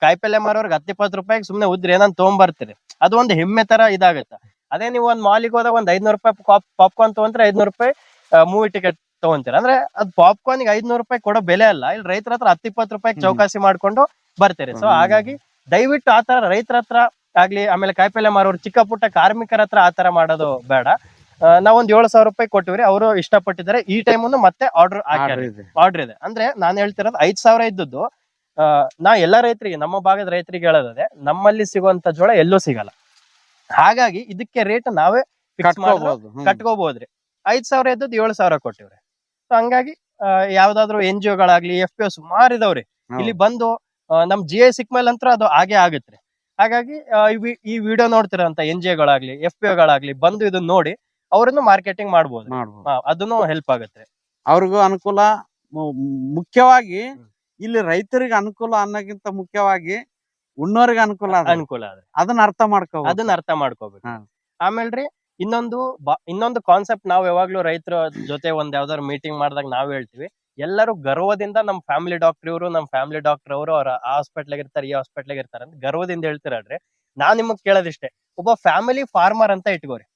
ಕಾಯಿಪಲ್ಲೆ ಮಾರೋರ್ಗೆ ಹತ್ತಿಪ್ಪತ್ತು ರೂಪಾಯಿಗೆ ಸುಮ್ನೆ ಉದ್ರಿ ಏನಂತ ತೊಗೊಂಬರ್ತೀರಿ? ಅದು ಒಂದು ಹೆಮ್ಮೆ ತರ ಇದಾಗತ್ತ. ಅದೇ ನೀವು ಒಂದ್ ಮಾಲಿಗೆ ಹೋದಾಗ ಒಂದ್ ಐದ್ನೂರು ರೂಪಾಯಿ ಪಾಪ್ಕಾರ್ನ್ ತಗೊಂಡ್ರೆ ಐದ್ನೂರು ರೂಪಾಯಿ ಮೂವಿ ಟಿಕೆಟ್ ತಗೊಂತೀರ. ಅಂದ್ರೆ ಅದ್ ಪಾಪ್ಕಾರ್ನ್ಗೆ ಐದ್ನೂರು ರೂಪಾಯಿ ಕೊಡೋ ಬೆಲೆ ಅಲ್ಲ. ಇಲ್ಲಿ ರೈತರ ಹತ್ರ ಹತ್ತಿಪ್ಪತ್ತು ರೂಪಾಯಿ. ಚೌಕಾಸಿ ಮಾಡ್ಕೊಂಡು ಬರ್ತೀರಿ. ಸೊ ಹಾಗಾಗಿ ದಯವಿಟ್ಟು ಆತರ ರೈತರ ಹತ್ರ ಆಗ್ಲಿ ಆಮೇಲೆ ಕಾಯಿಪಲ್ಲೆ ಮಾರೋರು ಚಿಕ್ಕ ಪುಟ್ಟ ಕಾರ್ಮಿಕರ ಹತ್ರ ಆತರ ಮಾಡೋದು ಬೇಡ. ನಾವೊಂದ್ ಏಳು ಸಾವಿರ ರೂಪಾಯಿ ಕೊಟ್ಟಿವ್ರಿ. ಅವರು ಇಷ್ಟಪಟ್ಟಿದ್ದಾರೆ. ಈ ಟೈಮನ್ನು ಮತ್ತೆ ಆರ್ಡರ್ ಹಾಕ್ಯಾರ ಆರ್ಡರ್ ಇದೆ. ಅಂದ್ರೆ ನಾನು ಹೇಳ್ತಿರೋದು ಐದ್ ಸಾವಿರ ಇದ್ದದ್ದು ನಾ ಎಲ್ಲಾ ರೈತರಿಗೆ ನಮ್ಮ ಭಾಗದ ರೈತರಿಗೆ ಹೇಳೋದೇ ನಮ್ಮಲ್ಲಿ ಸಿಗುವಂತ ಜೋಳ ಎಲ್ಲೂ ಸಿಗಲ್ಲ. ಹಾಗಾಗಿ ಇದಕ್ಕೆ ರೇಟ್ ನಾವೇ. ಕಟ್ಕೋಬಹುದ್ರಿ ಐದ್ ಸಾವಿರ ಇದ್ದದ್ದು ಏಳು ಸಾವಿರ ಕೊಟ್ಟಿವ್ರಿ. ಸೊ ಹಂಗಾಗಿ ಯಾವ್ದಾದ್ರು ಎನ್ ಜಿ ಒಗಳಾಗ್ಲಿ ಎಫ್ ಪಿ ಒ ಸುಮಾರು ಇದಾವ್ರಿ. ಇಲ್ಲಿ ಬಂದು ನಮ್ ಜಿ ಐ ಸಿಕ್ ಮೇಲೆ ಅಂತೂ ಅದು ಹಾಗೆ ಆಗುತ್ತೆ ಹಾಗಾಗಿ ಈ ವಿಡಿಯೋ ನೋಡ್ತಿರೋಂತ ಎನ್ ಜಿ ಒಗಳಾಗ್ಲಿ ಎಫ್ ಪಿ ಒಗಳಾಗ್ಲಿ ಬಂದು ಇದನ್ನ ನೋಡಿ ಅವರನ್ನು ಮಾರ್ಕೆಟಿಂಗ್ ಮಾಡಬಹುದು ಮಾಡ್ಬೋದು. ಅದನ್ನು ಹೆಲ್ಪ್ ಆಗುತ್ತೆ. ಅವ್ರಿಗೂ ಅನುಕೂಲ ಮು- ಮುಖ್ಯವಾಗಿ ಇಲ್ಲಿ ರೈತರಿಗೆ ಅನುಕೂಲ ಅನ್ನೋಕ್ಕಿಂತ ಮುಖ್ಯವಾಗಿ ಉಣ್ಣೋರಿಗೆ ಅನುಕೂಲ ಅದ ಅನುಕೂಲ ಆದ್ರೆ. ಅದನ್ನ ಅರ್ಥ ಮಾಡ್ಕೋ ಅದನ್ನ ಅರ್ಥ ಮಾಡ್ಕೋಬೇಕು. ಹಾ. ಆಮೇಲ್ರಿ ಇನ್ನೊಂದು ಬ- ಇನ್ನೊಂದು ಕಾನ್ಸೆಪ್ಟ್ ನಾವ್ ಯಾವಾಗ್ಲೂ ರೈತರ ಜೊತೆ ಒಂದ್ ಯಾವ್ದಾದ್ರು ಮೀಟಿಂಗ್ ಮಾಡಿದಾಗ ನಾವ್ ಹೇಳ್ತೀವಿ. ಎಲ್ಲರೂ ಗರ್ವದಿಂದ ನಮ್ ಫ್ಯಾಮಿಲಿ ಡಾಕ್ಟರ್ ಇವರು ನಮ್ ಫ್ಯಾಮಿಲಿ ಡಾಕ್ಟರ್ ಅವರು ಅವ್ರ ಆ ಹಾಸ್ಪಿಟ್ಲ್ ಇರ್ತಾರೆ ಈ ಹಾಸ್ಪಿಟ್ಲ್ ಇರ್ತಾರೆ ಅಂತ ಗರ್ವದಿಂದ ಹೇಳ್ತಿರಾದ್ರೆ ನಾನ್ ನಿಮಗ್ ಕೇಳೋದಿಷ್ಟೇ. ಒಬ್ಬ ಫ್ಯಾಮಿಲಿ ಫಾರ್ಮರ್ ಅಂತ ಇಟ್ಕೋರಿ.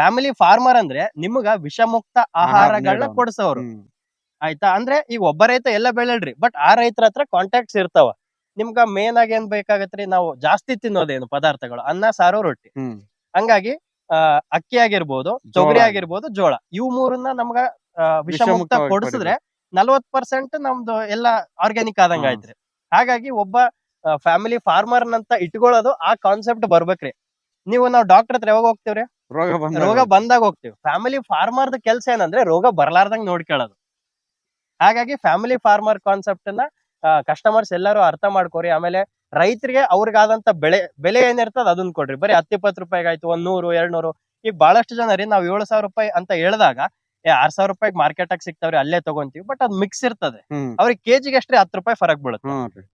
ಫ್ಯಾಮಿಲಿ ಫಾರ್ಮರ್ ಅಂದ್ರೆ ನಿಮ್ಗ ವಿಷಮುಕ್ತ ಆಹಾರಗಳನ್ನ. ಕೊಡ್ಸೋರು. ಆಯ್ತಾ? ಅಂದ್ರೆ ಈಗ ಒಬ್ಬ ರೈತ ಎಲ್ಲ ಬೆಳೆಲ್ರಿ ಬಟ್ ಆ ರೈತರ ಹತ್ರ ಕಾಂಟ್ಯಾಕ್ಟ್ಸ್ ಇರ್ತಾವ. ನಿಮ್ಗ ಮೇನ್ ಆಗಿ ಏನ್ ಬೇಕಾಗತ್ರಿ? ನಾವು ಜಾಸ್ತಿ ತಿನ್ನೋದೇನು ಪದಾರ್ಥಗಳು. ಅನ್ನ ಸಾರು ರೊಟ್ಟಿ. ಹಂಗಾಗಿ ಅಕ್ಕಿ ಆಗಿರ್ಬೋದು ತೊಗರಿ ಆಗಿರ್ಬೋದು ಜೋಳ. ಇವು ಮೂರನ್ನ ನಮ್ಗ ವಿಷಮುಕ್ತ ಕೊಡಿಸಿದ್ರೆ ನಲ್ವತ್ ಪರ್ಸೆಂಟ್ ನಮ್ದು ಎಲ್ಲ ಆರ್ಗ್ಯಾನಿಕ್ ಆದಂಗ. ಆಯ್ತ್ರಿ. ಹಾಗಾಗಿ ಒಬ್ಬ ಫ್ಯಾಮಿಲಿ ಫಾರ್ಮರ್ ನಂತ ಇಟ್ಕೊಳ್ಳೋದು ಆ ಕಾನ್ಸೆಪ್ಟ್ ಬರ್ಬೇಕ್ರಿ. ನೀವು ನಾವು ಡಾಕ್ಟರ್ ಹತ್ರ ಯಾವಾಗ ಹೋಗ್ತೇವ್ರಿ? ರೋಗ ಬಂದ ರೋಗ ಬಂದಾಗ ಹೋಗ್ತೀವಿ. ಫ್ಯಾಮಿಲಿ ಫಾರ್ಮರ್ ಕೆಲಸ ಏನಂದ್ರೆ ರೋಗ ಬರ್ಲಾರ್ದಂಗ್ ನೋಡ್ಕೊಳ್ಳೋದು ಹಾಗಾಗಿ ಫ್ಯಾಮಿಲಿ ಫಾರ್ಮರ್ ಕಾನ್ಸೆಪ್ಟ್ನ ಕಸ್ಟಮರ್ಸ್ ಎಲ್ಲರೂ ಅರ್ಥ ಮಾಡ್ಕೊರಿ. ಆಮೇಲೆ ರೈತರಿಗೆ ಅವ್ರಿಗಾದಂತ ಬೆಳೆ ಬೆಲೆ ಏನಿರ್ತದ ಅದನ್ನ ಕೊಡ್ರಿ. ಬರೀ ಹತ್ತಿಪ್ಪತ್ತು ರೂಪಾಯಿಗೆ ಆಯ್ತು ಒಂದ್ ನೂರು ಎರಡ್ ನೂರು. ಈಗ ಬಹಳಷ್ಟು ಜನ ರೀ ನಾವ್ ಏಳು ಸಾವಿರ ರೂಪಾಯಿ ಅಂತ ಹೇಳಿದಾಗ ಏ ಆರ್ ಸಾವಿರ ರೂಪಾಯಿ ಮಾರ್ಕೆಟ್ ಆಗಿ ಸಿಗ್ತಾವ್ರಿ ಅಲ್ಲೇ ತಗೊಂತೀವಿ. ಬಟ್ ಅದ್ ಮಿಕ್ಸ್ ಇರ್ತದೆ. ಅವ್ರಿಗೆ ಕೆಜಿಗೆ ಅಷ್ಟೇ ಹತ್ತು ರೂಪಾಯಿ ಫರಕ್ ಬೀಳುತ್ತೆ.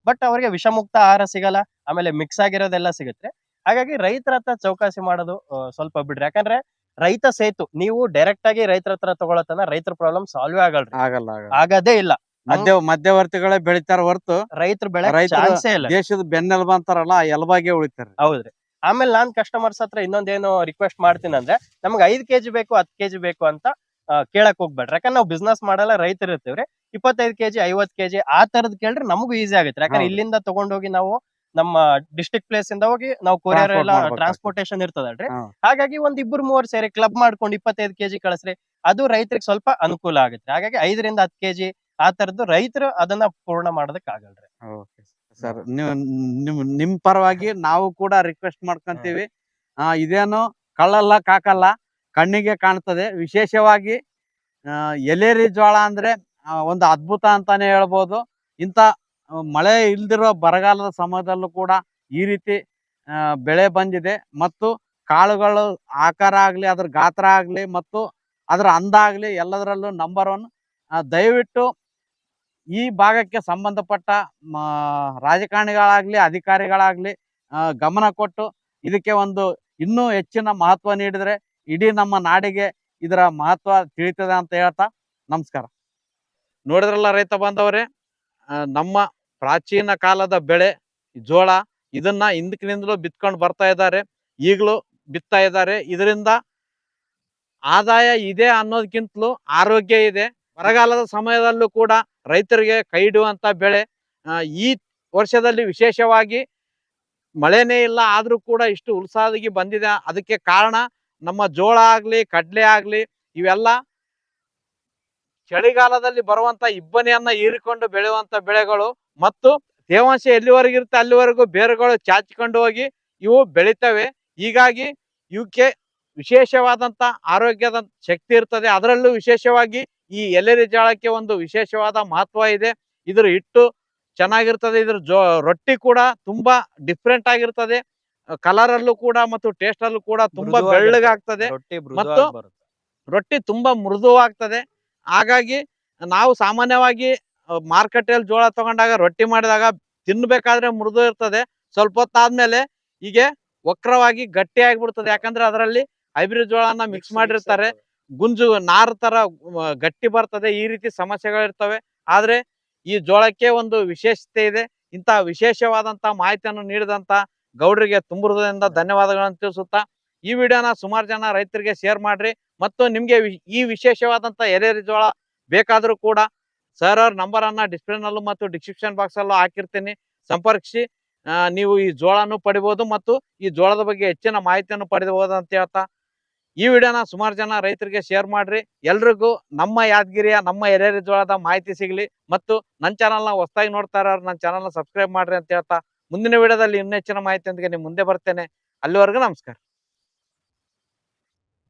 ಬಟ್ ಅವ್ರಿಗೆ ವಿಷಮುಕ್ತ ಆಹಾರ ಸಿಗಲ್ಲ. ಆಮೇಲೆ ಮಿಕ್ಸ್ ಆಗಿರೋದೆಲ್ಲ ಸಿಗುತ್ತೆ. ಹಾಗಾಗಿ ರೈತರ ಹತ್ರ ಚೌಕಾಸಿ ಮಾಡೋದು ಸ್ವಲ್ಪ ಬಿಡ್ರಿ. ಯಾಕಂದ್ರೆ ರೈತ ಸೇತು ನೀವು ಡೈರೆಕ್ಟ್ ಆಗಿ ರೈತರ ಹತ್ರ ತಗೊಳತನ ರೈತರ ಪ್ರಾಬ್ಲಮ್ ಸಾಲ್ವ್ ಆಗಲ್ರಿ. ಆಗಲ್ಲ ಆಗದೇ ಇಲ್ಲ. ಮಧ್ಯ ಮಧ್ಯವರ್ತಿಗಳೇ ಬೆಳಿತಾರ ಹೊರತು ರೈತರ ಬೆಳೆ ಇಲ್ಲ. ದೇಶದ ಬೆನ್ನೆಲುಬು ಅಂತಾರಲ್ಲ ಆ ಉಳಿತಾರೆ ಉಳಿತಾರ. ಹೌದ್ರಿ. ಆಮೇಲೆ ನಾನ್ ಕಸ್ಟಮರ್ಸ್ ಹತ್ರ ಇನ್ನೊಂದೇನು ರಿಕ್ವೆಸ್ಟ್ ಮಾಡ್ತೀನಿ ಅಂದ್ರೆ ನಮ್ಗೆ ಐದ್ ಕೆಜಿ ಬೇಕು ಹತ್ತು ಕೆಜಿ ಬೇಕು ಅಂತ ಕೇಳಕ್ ಹೋಗ್ಬೇಡ್ರಿ. ಯಾಕಂದ್ರೆ ನಾವು ಬಿಸ್ನೆಸ್ ಮಾಡಲ್ಲ ರೈತರು ಇರ್ತೀವ್ರಿ ಇಪ್ಪತ್ತೈದು ಕೆಜಿ ಐವತ್ ಕೆಜಿ ಆ ತರದ್ ಕೇಳ್ರಿ ನಮಗೂ ಈಸಿ ಆಗುತ್ತೆ. ಯಾಕಂದ್ರೆ. ಇಲ್ಲಿಂದ ತಗೊಂಡೋಗಿ ನಾವು ನಮ್ಮ ಡಿಸ್ಟ್ರಿಕ್ಟ್ ಪ್ಲೇಸ್ ಇಂದ ಹೋಗಿ ನಾವು ಕೊರಿಯರ್ ಎಲ್ಲ. ಟ್ರಾನ್ಸ್ಪೋರ್ಟೇಶನ್ ಇರ್ತದಲ್ರಿ. ಹಾಗಾಗಿ ಒಂದ್ ಇಬ್ಬರು ಮೂವರು ಸೇರಿ ಕ್ಲಬ್ ಮಾಡ್ಕೊಂಡು ಇಪ್ಪತ್ತೈದು ಕೆಜಿ ಕಳಿಸ್ರಿ. ಅದು ರೈತರಿಗೆ ಸ್ವಲ್ಪ ಅನುಕೂಲ ಆಗುತ್ತೆ. ಹಾಗಾಗಿ ಐದರಿಂದ ಹತ್ತು ಕೆಜಿ ಆ ತರದ್ದು ರೈತರು ಅದನ್ನ ಪೂರ್ಣ ಮಾಡೋದಕ್ ಆಗಲ್ರಿ ಸರ್ ನೀವು ನಿಮ್ ನಿಮ್ ಪರವಾಗಿ ನಾವು ಕೂಡ ರಿಕ್ವೆಸ್ಟ್ ಮಾಡ್ಕೊಂತೀವಿ. ಆ ಇದೇನು ಕಳ್ಳಲ್ಲ ಕಾಕಲ್ಲ ಕಣ್ಣಿಗೆ ಕಾಣ್ತದೆ. ವಿಶೇಷವಾಗಿ ಎಲೇರಿ ಜೋಳ ಅಂದ್ರೆ ಒಂದು ಅದ್ಭುತ ಅಂತಾನೆ ಹೇಳ್ಬೋದು. ಇಂಥ ಆ, ಮಳೆ ಇಲ್ದಿರೋ ಬರಗಾಲದ ಸಮಯದಲ್ಲೂ ಕೂಡ ಈ ರೀತಿ ಬೆಳೆ ಬಂದಿದೆ ಮತ್ತು ಕಾಳುಗಳು ಆಕಾರ ಆಗಲಿ, ಅದ್ರ ಗಾತ್ರ ಆಗಲಿ ಮತ್ತು ಅದರ ಅಂದ ಆಗ್ಲಿ ಎಲ್ಲದರಲ್ಲೂ ನಂಬರ್ ಒನ್ ದಯವಿಟ್ಟು ಈ ಭಾಗಕ್ಕೆ ಸಂಬಂಧಪಟ್ಟ ರಾಜಕಾರಣಿಗಳಾಗ್ಲಿ, ಅಧಿಕಾರಿಗಳಾಗ್ಲಿ ಗಮನ ಕೊಟ್ಟು ಇದಕ್ಕೆ ಒಂದು ಇನ್ನೂ ಹೆಚ್ಚಿನ ಮಹತ್ವ ನೀಡಿದರೆ ಇಡೀ ನಮ್ಮ ನಾಡಿಗೆ ಇದರ ಮಹತ್ವ ತಿಳಿತದೆ ಅಂತ ಹೇಳ್ತಾ ನಮಸ್ಕಾರ. ನೋಡಿದ್ರಲ್ಲ ರೈತ ಬಾಂಧವರೇ ನಮ್ಮ ಪ್ರಾಚೀನ ಕಾಲದ ಬೆಳೆ, ಜೋಳ, ಇದನ್ನ ಹಿಂದಕ್ಕಿನಿಂದಲೂ ಬಿತ್ಕೊಂಡು ಬರ್ತಾ ಇದ್ದಾರೆ. ಈಗಲೂ ಬಿತ್ತಾ ಇದ್ದಾರೆ. ಇದರಿಂದ ಆದಾಯ ಇದೆ ಅನ್ನೋದಕ್ಕಿಂತಲೂ ಆರೋಗ್ಯ ಇದೆ. ಬರಗಾಲದ ಸಮಯದಲ್ಲೂ ಕೂಡ ರೈತರಿಗೆ ಕೈ ಬೆಳೆ. ಈ ವರ್ಷದಲ್ಲಿ ವಿಶೇಷವಾಗಿ ಮಳೆನೇ ಇಲ್ಲ, ಆದರೂ ಕೂಡ ಇಷ್ಟು ಉಲ್ಸಾದಗಿ ಬಂದಿದೆ. ಅದಕ್ಕೆ ಕಾರಣ ನಮ್ಮ ಜೋಳ ಆಗಲಿ, ಕಡಲೆ ಆಗಲಿ, ಇವೆಲ್ಲ ಚಳಿಗಾಲದಲ್ಲಿ ಬರುವಂತ ಇಬ್ಬನಿಯನ್ನ ಹೀರಿಕೊಂಡು ಬೆಳೆಯುವಂತ ಬೆಳೆಗಳು ಮತ್ತು ತೇವಾಂಶ ಎಲ್ಲಿವರೆಗೆ ಇರುತ್ತೆ ಅಲ್ಲಿವರೆಗೂ ಬೇರುಗಳು ಚಾಚಿಕೊಂಡು ಹೋಗಿ ಇವು ಬೆಳಿತವೆ. ಹೀಗಾಗಿ ಇವಕ್ಕೆ ವಿಶೇಷವಾದಂತ ಆರೋಗ್ಯದ ಶಕ್ತಿ ಇರ್ತದೆ. ಅದರಲ್ಲೂ ವಿಶೇಷವಾಗಿ ಈ ಎಲೆರಿ ಜೋಳಕ್ಕೆ ಒಂದು ವಿಶೇಷವಾದ ಮಹತ್ವ ಇದೆ. ಇದ್ರ ಹಿಟ್ಟು ಚೆನ್ನಾಗಿರ್ತದೆ. ಇದ್ರ ಜೋ ರೊಟ್ಟಿ ಕೂಡ ತುಂಬಾ ಡಿಫ್ರೆಂಟ್ ಆಗಿರ್ತದೆ. ಕಲರ್ ಅಲ್ಲೂ ಕೂಡ ಮತ್ತು ಟೇಸ್ಟ್ ಅಲ್ಲೂ ಕೂಡ ತುಂಬಾ. ಬೆಳ್ಳಗಾಗ್ತದೆ. ಮತ್ತು ರೊಟ್ಟಿ ತುಂಬಾ ಮೃದುವಾಗ್ತದೆ. ಹಾಗಾಗಿ ನಾವು ಸಾಮಾನ್ಯವಾಗಿ ಮಾರ್ಕೆಟ್ ಅಲ್ಲಿ ಜೋಳ ತಗೊಂಡಾಗ ರೊಟ್ಟಿ ಮಾಡಿದಾಗ ತಿನ್ಬೇಕಾದ್ರೆ ಮೃದು ಇರ್ತದೆ. ಸ್ವಲ್ಪ ಹೊತ್ತಾದ್ಮೇಲೆ ಹೀಗೆ ವಕ್ರವಾಗಿ ಗಟ್ಟಿ ಆಗ್ಬಿಡ್ತದೆ. ಯಾಕಂದ್ರೆ ಅದರಲ್ಲಿ ಹೈಬ್ರಿಡ್ ಜೋಳನ ಮಿಕ್ಸ್ ಮಾಡಿರ್ತಾರೆ. ಗುಂಜು ನಾರು ತರ ಗಟ್ಟಿ ಬರ್ತದೆ. ಈ ರೀತಿ ಸಮಸ್ಯೆಗಳಿರ್ತವೆ ಆದ್ರೆ ಈ ಜೋಳಕ್ಕೆ ಒಂದು ವಿಶೇಷತೆ ಇದೆ. ಇಂತಹ ವಿಶೇಷವಾದಂತ ಮಾಹಿತಿಯನ್ನು ನೀಡಿದಂತ ಗೌಡ್ರಿಗೆ ತುಂಬಿರುವುದರಿಂದ ಧನ್ಯವಾದಗಳನ್ನು ತಿಳಿಸುತ್ತಾ ಈ ವಿಡಿಯೋನ ಸುಮಾರು ಜನ ರೈತರಿಗೆ ಶೇರ್ ಮಾಡ್ರಿ. ಮತ್ತು ನಿಮ್ಗೆ ಈ ವಿಶೇಷವಾದಂತ ಎಲೆರಿ ಜೋಳ ಬೇಕಾದರೂ ಕೂಡ ಸರ್ ಅವ್ರ ನಂಬರ್ ಅನ್ನ ಡಿಸ್ಪ್ಲೇ ನಲ್ಲೂ ಮತ್ತು ಡಿಸ್ಕ್ರಿಪ್ಷನ್ ಬಾಕ್ಸ್ ಅಲ್ಲೂ ಹಾಕಿರ್ತೀನಿ. ಸಂಪರ್ಕಿಸಿ. ನೀವು ಈ ಜೋಳನು ಪಡಿಬಹುದು ಮತ್ತು ಈ ಜೋಳದ ಬಗ್ಗೆ ಹೆಚ್ಚಿನ ಮಾಹಿತಿಯನ್ನು ಪಡೆಯಬಹುದು ಅಂತ ಹೇಳ್ತಾ. ಈ ವಿಡಿಯೋನ ಸುಮಾರು ಜನ ರೈತರಿಗೆ ಶೇರ್ ಮಾಡ್ರಿ. ಎಲ್ರಿಗೂ ನಮ್ಮ ಯಾದಗಿರಿಯ, ನಮ್ಮ ಎರೆರಿ ಜೋಳದ ಮಾಹಿತಿ ಸಿಗ್ಲಿ ಮತ್ತು ನನ್ನ ಚಾನಲ್ನ ಹೊಸದಾಗಿ ನೋಡ್ತಾರೆ ಅವ್ರು ನನ್ನ ಚಾನಲ್ನ ಸಬ್ಸ್ಕ್ರೈಬ್ ಮಾಡ್ರಿ ಅಂತ ಹೇಳ್ತಾ. ಮುಂದಿನ ವಿಡಿಯೋದಲ್ಲಿ ಇನ್ನೂ ಹೆಚ್ಚಿನ ಮಾಹಿತಿಯೊಂದಿಗೆ ನಿಮ್ಮ ಮುಂದೆ ಬರ್ತೇನೆ. ಅಲ್ಲಿವರೆಗೂ ನಮಸ್ಕಾರ.